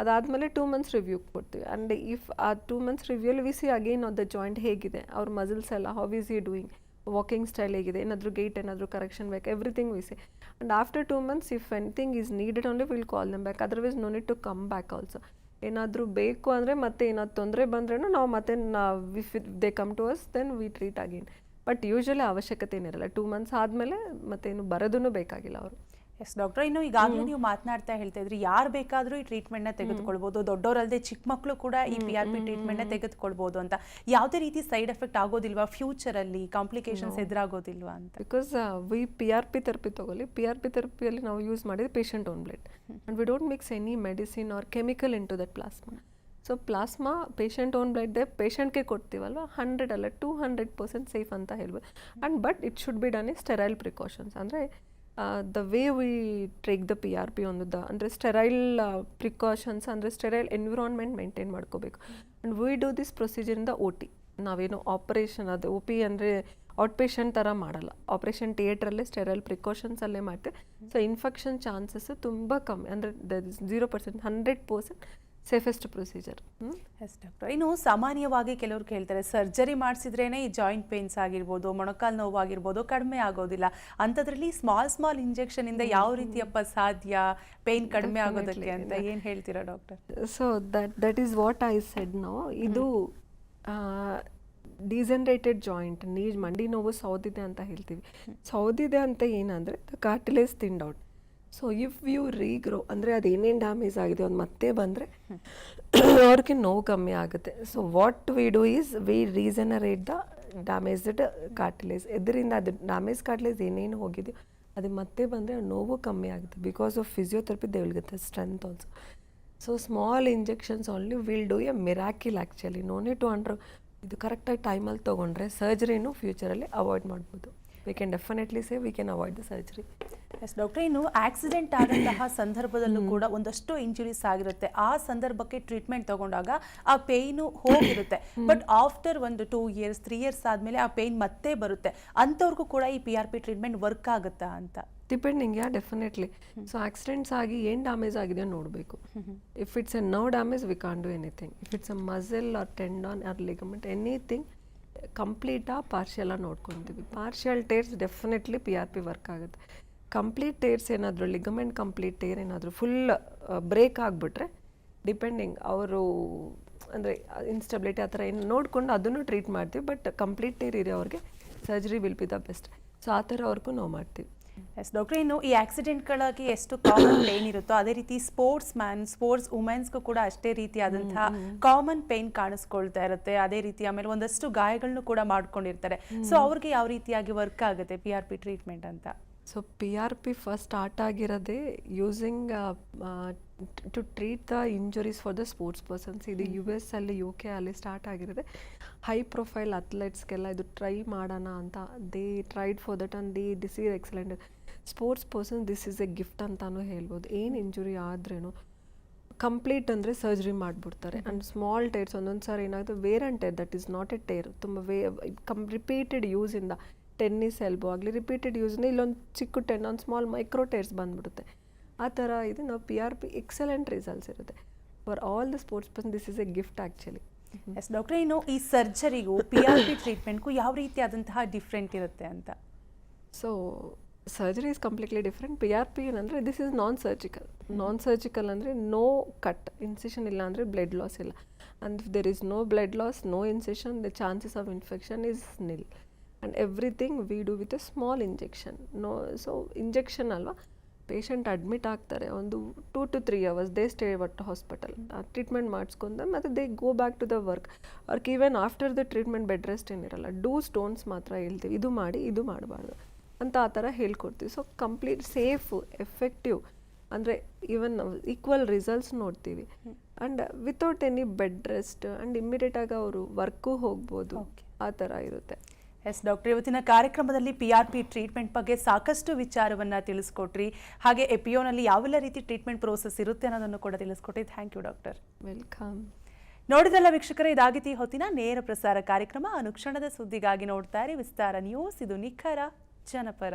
ಅದಾದಮೇಲೆ ಟೂ ಮಂತ್ಸ್ ರಿವ್ಯೂ ಕೊಡ್ತೀವಿ. ಆ್ಯಂಡ್ ಇಫ್ ಆ two months ರಿವ್ಯೂಲಿ we see again the joint ಹೇಗಿದೆ, ಅವ್ರ ಮಸಲ್ಸ್ ಎಲ್ಲ ಹೌ ಈಸ್ ಈ ಡೂಯಿಂಗ್ ವಾಕಿಂಗ್ ಸ್ಟೈಲ್ ಹೇಗಿದೆ, ಏನಾದರೂ ಗೇಟ್ ಏನಾದರೂ ಕರೆಕ್ಷನ್ ಬೇಕು everything we see. And after two months if anything is needed only will call them back otherwise no need to come back also ಏನಾದರೂ ಬೇಕು ಅಂದರೆ ಮತ್ತೆ ಏನಾದ್ರು ತೊಂದರೆ ಬಂದ್ರೂ ನಾವು ಮತ್ತೆ ನಾವು if they come to us then we treat again but usually ಅವಶ್ಯಕತೆ ಏನಿರಲ್ಲ ಟೂ ಮಂತ್ಸ್ ಆದಮೇಲೆ ಮತ್ತೇನು ಬರೋದೂ ಬೇಕಾಗಿಲ್ಲ ಅವರು. ಎಸ್ ಡಾಕ್ಟರ್ ಇನ್ನು ಈಗಾಗಲೇ ನೀವು ಮಾತನಾಡ್ತಾ ಹೇಳ್ತಾ ಇದ್ರಿ ಯಾರು ಬೇಕಾದರೂ ಈ ಟ್ರೀಟ್ಮೆಂಟ್ ತೆಗೆದುಕೊಳ್ಬೋದು. ದೊಡ್ಡವರಲ್ಲದೆ ಚಿಕ್ಕ ಮಕ್ಕಳು ಕೂಡ ಈ ಪಿ ಆರ್ ಪಿ ಟ್ರೀಟ್ಮೆಂಟ್ ತೆಗೆದುಕೊಳ್ಬೋದು ಅಂತ. ಯಾವುದೇ ರೀತಿ ಸೈಡ್ ಎಫೆಕ್ಟ್ ಆಗೋದಿಲ್ವಾ ಫ್ಯೂಚರಲ್ಲಿ ಕಾಂಪ್ಲಿಕೇಶನ್ಸ್ ಎದುರಾಗೋದಿಲ್ವಾ ಅಂತ? Because we P R P therapy ತಗೊಳ್ಳಿ. ಪಿ ಆರ್ ಪಿ ಥೆರಪಿಯಲ್ಲಿ ನಾವು ಯೂಸ್ ಮಾಡಿದ್ರೆ patient own blood and we don't mix any medicine or chemical into that plasma so plasma patient own blood ಪೇಷಂಟ್ಗೆ ಕೊಡ್ತೀವಲ್ವ? ಹಂಡ್ರೆಡ್ ಅಲ್ಲ ಟೂ ಹಂಡ್ರೆಡ್ ಪರ್ಸೆಂಟ್ ಸೇಫ್ ಅಂತ ಹೇಳ್ಬೋದು. And but it should be done a sterile precautions ಅಂದರೆ the way we take the P R P ಒಂದು ದ, ಅಂದರೆ ಸ್ಟೆರೈಲ್ ಪ್ರಿಕಾಷನ್ಸ್ ಅಂದರೆ ಸ್ಟೆರೈಲ್ ಎನ್ವಿರಾನ್ಮೆಂಟ್ ಮೇಂಟೈನ್ ಮಾಡ್ಕೋಬೇಕು. And we do this procedure in the O T ನಾವೇನು ಆಪರೇಷನ್ ಅದು ಒ ಪಿ ಅಂದರೆ ಔಟ್ ಪೇಷಂಟ್ ಥರ ಮಾಡಲ್ಲ ಆಪ್ರೇಷನ್ ಥಿಯೇಟ್ರಲ್ಲೇ ಸ್ಟೆರೈಲ್ ಪ್ರಿಕಾಷನ್ಸಲ್ಲೇ ಮಾಡ್ತೀವಿ. ಸೊ ಇನ್ಫೆಕ್ಷನ್ ಚಾನ್ಸಸ್ ತುಂಬ ಕಮ್ಮಿ, ಅಂದರೆ zero percent hundred percent safest procedure yes doctor ಇನ್ನು ಸಾಮಾನ್ಯವಾಗಿ ಕೆಲವರು ಕೇಳ್ತಾರೆ ಸರ್ಜರಿ ಮಾಡಿಸಿದ್ರೇ ಈ ಜಾಯಿಂಟ್ ಪೇನ್ಸ್ ಆಗಿರ್ಬೋದು ಮೊಣಕಾಲು ನೋವಾಗಿರ್ಬೋದು ಕಡಿಮೆ ಆಗೋದಿಲ್ಲ. ಅಂಥದ್ರಲ್ಲಿ ಸ್ಮಾಲ್ ಸ್ಮಾಲ್ ಇಂಜೆಕ್ಷನ್ ಇಂದ ಯಾವ ರೀತಿಯಪ್ಪ ಸಾಧ್ಯ? ಪೇನ್ ಕಡಿಮೆ ಆಗೋದಕ್ಕೆ ಅಂತ ಏನು ಹೇಳ್ತೀರಾ doctor so that that is what I said no ಇದು ಡಿಸನ್ರೇಟೆಡ್ ಜಾಯಿಂಟ್ ನೀ ಮಂಡಿ ನೋವು ಸೌದಿದೆ ಅಂತ ಹೇಳ್ತೀವಿ. ಸೌದಿದೆ ಅಂತ ಏನಂದರೆ the cartilages thinned out so if you regrow ಅಂದರೆ ಅದು ಏನೇನು ಡ್ಯಾಮೇಜ್ ಆಗಿದೆ ಅದು ಮತ್ತೆ ಬಂದರೆ ಅವ್ರಿಗೆ ನೋವು ಕಮ್ಮಿ ಆಗುತ್ತೆ. So what we do is we regenerate the damaged cartilages ಇದರಿಂದ ಅದು ಡ್ಯಾಮೇಜ್ ಕಾರ್ಟಿಲೇಸ್ ಏನೇನು ಹೋಗಿದೆಯೋ ಅದು ಮತ್ತೆ ಬಂದರೆ ನೋವು ಕಮ್ಮಿ ಆಗುತ್ತೆ. Because of physiotherapy they strength also so small injections only will do a miracle actually no need to under ಇದು ಕರೆಕ್ಟಾಗಿ ಟೈಮಲ್ಲಿ ತೊಗೊಂಡ್ರೆ ಸರ್ಜರಿನೂ ಫ್ಯೂಚರಲ್ಲಿ ಅವಾಯ್ಡ್ ಮಾಡ್ಬೋದು. We can definitely say we can avoid the surgery yes doctor ಇನ್ನು ಆಕ್ಸಿಡೆಂಟ್ ಆದಂತಹ ಸಂದರ್ಭದಲ್ಲೂ ಕೂಡ ಒಂದಷ್ಟು ಇಂಜುರೀಸ್ ಆಗಿರುತ್ತೆ. ಆ ಸಂದರ್ಭಕ್ಕೆ ಟ್ರೀಟ್ಮೆಂಟ್ ತಗೊಂಡಾಗ ಆ ಪೇಯ್ನು ಹೋಗಿರುತ್ತೆ. ಬಟ್ ಆಫ್ಟರ್ ಒಂದು ಟೂ ಇಯರ್ಸ್ ತ್ರೀ ಇಯರ್ಸ್ ಆದಮೇಲೆ ಆ ಪೇಯ್ನ್ ಮತ್ತೆ ಬರುತ್ತೆ. ಅಂಥವ್ರಿಗೂ ಕೂಡ ಈ P R P treatment work ಆಗುತ್ತಾ ಅಂತ? Depending yeah definitely so accidents ಆಗಿ ಏನು ಡ್ಯಾಮೇಜ್ ಆಗಿದೆ ನೋಡಬೇಕು. If it's a no damage we can do anything if it's a muscle or tendon or ligament anything ಕಂಪ್ಲೀಟಾ ಪಾರ್ಷಿಯಲಾಗಿ ನೋಡ್ಕೊತೀವಿ. Partial tears definitely P R P work ಆಗುತ್ತೆ. ಕಂಪ್ಲೀಟ್ ಟೇರ್ಸ್ ಏನಾದರೂ ಲಿಗಮೆಂಟ್ ಕಂಪ್ಲೀಟ್ ಟೇರ್ ಏನಾದರೂ ಫುಲ್ ಬ್ರೇಕ್ ಆಗಿಬಿಟ್ರೆ ಡಿಪೆಂಡಿಂಗ್ ಅವರು ಅಂದರೆ ಇನ್ಸ್ಟಬಿಲಿಟಿ ಆ ಥರ ಏನು ನೋಡಿಕೊಂಡು ಅದನ್ನು ಟ್ರೀಟ್ ಮಾಡ್ತೀವಿ ಬಟ್ ಕಂಪ್ಲೀಟ್ ಟೇರ್ ಇರೋರಿಗೆ surgery will be the best so ಆ ಥರ ಅವ್ರಿಗೂ ನಾವು ಮಾಡ್ತೀವಿ. ಎಸ್ ಡಾಕ್ಟರ್ ಇನ್ನು ಈ ಆಕ್ಸಿಡೆಂಟ್ಗಳಾಗಿ ಎಷ್ಟು ಕಾಮನ್ ಪೇನ್ ಇರುತ್ತೋ ಅದೇ ರೀತಿ ಸ್ಪೋರ್ಟ್ಸ್ ಮ್ಯಾನ್ ಸ್ಪೋರ್ಟ್ಸ್ ವುಮೆನ್ಸ್ಗೂ ಕೂಡ ಅಷ್ಟೇ ರೀತಿಯಾದಂತಹ ಕಾಮನ್ ಪೇನ್ ಕಾಣಿಸ್ಕೊಳ್ತಾ ಇರುತ್ತೆ. ಅದೇ ರೀತಿ ಆಮೇಲೆ ಒಂದಷ್ಟು ಗಾಯಗಳನ್ನು ಕೂಡ ಮಾಡ್ಕೊಂಡಿರ್ತಾರೆ. ಸೊ ಅವ್ರಿಗೆ ಯಾವ ರೀತಿಯಾಗಿ ವರ್ಕ್ ಆಗುತ್ತೆ ಪಿ ಆರ್ ಪಿ ಟ್ರೀಟ್ಮೆಂಟ್ ಅಂತ? So P R P first start ಆಗಿರೋದೇ using to treat the injuries for the sports persons ಇದು ಯು ಎಸ್ ಅಲ್ಲಿ ಯು ಕೆ ಅಲ್ಲಿ ಸ್ಟಾರ್ಟ್ ಆಗಿರೋದೆ. ಹೈ ಪ್ರೊಫೈಲ್ ಅಥ್ಲೆಟ್ಸ್ಗೆಲ್ಲ ಇದು ಟ್ರೈ ಮಾಡೋಣ ಅಂತ. They tried for that and they this is excellent sports person this is a gift ಅಂತಲೂ ಹೇಳ್ಬೋದು. ಏನು ಇಂಜುರಿ ಆದ್ರೇನು ಕಂಪ್ಲೀಟ್ ಅಂದರೆ ಸರ್ಜರಿ ಮಾಡಿಬಿಡ್ತಾರೆ. ಆ್ಯಂಡ್ ಸ್ಮಾಲ್ ಟೇರ್ಸ್ ಒಂದೊಂದು ಸಾರಿ ಏನಾಗುತ್ತೆ wear and tear that is not a tear ತುಂಬ ವೇ ಕಂ ರಿಪೀಟೆಡ್ ಯೂಸಿಂದ ಟೆನ್ನಿಸ್ ಎಲ್ಬೋ ಆಗಲಿ ರಿಪೀಟೆಡ್ ಯೂಸ್ನ ಇಲ್ಲೊಂದು ಚಿಕ್ಕ ಟೆನ್ ಒಂದು ಸ್ಮಾಲ್ ಮೈಕ್ರೋ ಟೇರ್ಸ್ ಬಂದ್ಬಿಡುತ್ತೆ. ಆ ಥರ ಇದು ನಾವು P R P excellent results ಇರುತ್ತೆ. For all the sports person this is a gift actually yes doctor ಇನ್ನು ಈ ಸರ್ಜರಿಗೂ ಪಿ ಆರ್ ಪಿ ಟ್ರೀಟ್ಮೆಂಟ್ಗೂ ಯಾವ ರೀತಿಯಾದಂತಹ ಡಿಫ್ರೆಂಟ್ ಇರುತ್ತೆ ಅಂತ? So surgery is completely different P R P ಏನಂದರೆ this is non surgical non surgical ಅಂದರೆ ನೋ ಕಟ್ ಇನ್ಸೆಷನ್ ಇಲ್ಲ ಅಂದರೆ ಬ್ಲಡ್ ಲಾಸ್ ಇಲ್ಲ. And if there is no blood loss no incision the chances of infection is nil and everything we do with a small injection no so injection ಅಲ್ವಾ? ಪೇಷಂಟ್ ಅಡ್ಮಿಟ್ ಆಗ್ತಾರೆ. ಒಂದು two to three hours they stay but hospital treatment ಮಾಡಿಸ್ಕೊಂಡ ಮತ್ತು they go back to the work ಅವ್ರಿಗೆ even after the treatment bed rest ಏನಿರಲ್ಲ ಡೂ ಸ್ಟೋನ್ಸ್ ಮಾತ್ರ ಹೇಳ್ತೀವಿ. ಇದು ಮಾಡಿ ಇದು ಮಾಡಬಾರ್ದು ಅಂತ ಆ ಥರ ಹೇಳ್ಕೊಡ್ತೀವಿ. ಸೊ ಕಂಪ್ಲೀಟ್ ಸೇಫ್ ಎಫೆಕ್ಟಿವ್ ಅಂದರೆ ಈವನ್ ಈಕ್ವಲ್ ರಿಸಲ್ಟ್ಸ್ ನೋಡ್ತೀವಿ. And without any bed rest and ಇಮ್ಮಿಡಿಯೇಟಾಗಿ ಅವರು ವರ್ಕು ಹೋಗ್ಬೋದು. ಆ ಥರ ಇರುತ್ತೆ. ಎಸ್ ಡಾಕ್ಟರ್ ಇವತ್ತಿನ ಕಾರ್ಯಕ್ರಮದಲ್ಲಿ ಪಿ ಆರ್ ಪಿ ಟ್ರೀಟ್ಮೆಂಟ್ ಬಗ್ಗೆ ಸಾಕಷ್ಟು ವಿಚಾರವನ್ನ ತಿಳಿಸ್ಕೊಟ್ರಿ. ಹಾಗೆ ಎಪಿಯೋನಲ್ಲಿ ಯಾವೆಲ್ಲ ರೀತಿ ಟ್ರೀಟ್ಮೆಂಟ್ ಪ್ರೋಸೆಸ್ ಇರುತ್ತೆ ಅನ್ನೋದನ್ನು ಕೂಡ ತಿಳಿಸ್ಕೊಟ್ರಿ. ಥ್ಯಾಂಕ್ ಯು ಡಾಕ್ಟರ್ ವೆಲ್ಕಮ್ ನೋಡಿದಲ್ಲ ವೀಕ್ಷಕರೇ ಇದಾಗಿತಿ ಹೊತ್ತಿನ ನೇರ ಪ್ರಸಾರ ಕಾರ್ಯಕ್ರಮ. ಅನುಕ್ಷಣದ ಸುದ್ದಿಗಾಗಿ ನೋಡ್ತಾರೆ ಇರಿ. ವಿಸ್ತಾರ ನ್ಯೂಸ್ ಇದು ನಿಖರ ಜನಪರ.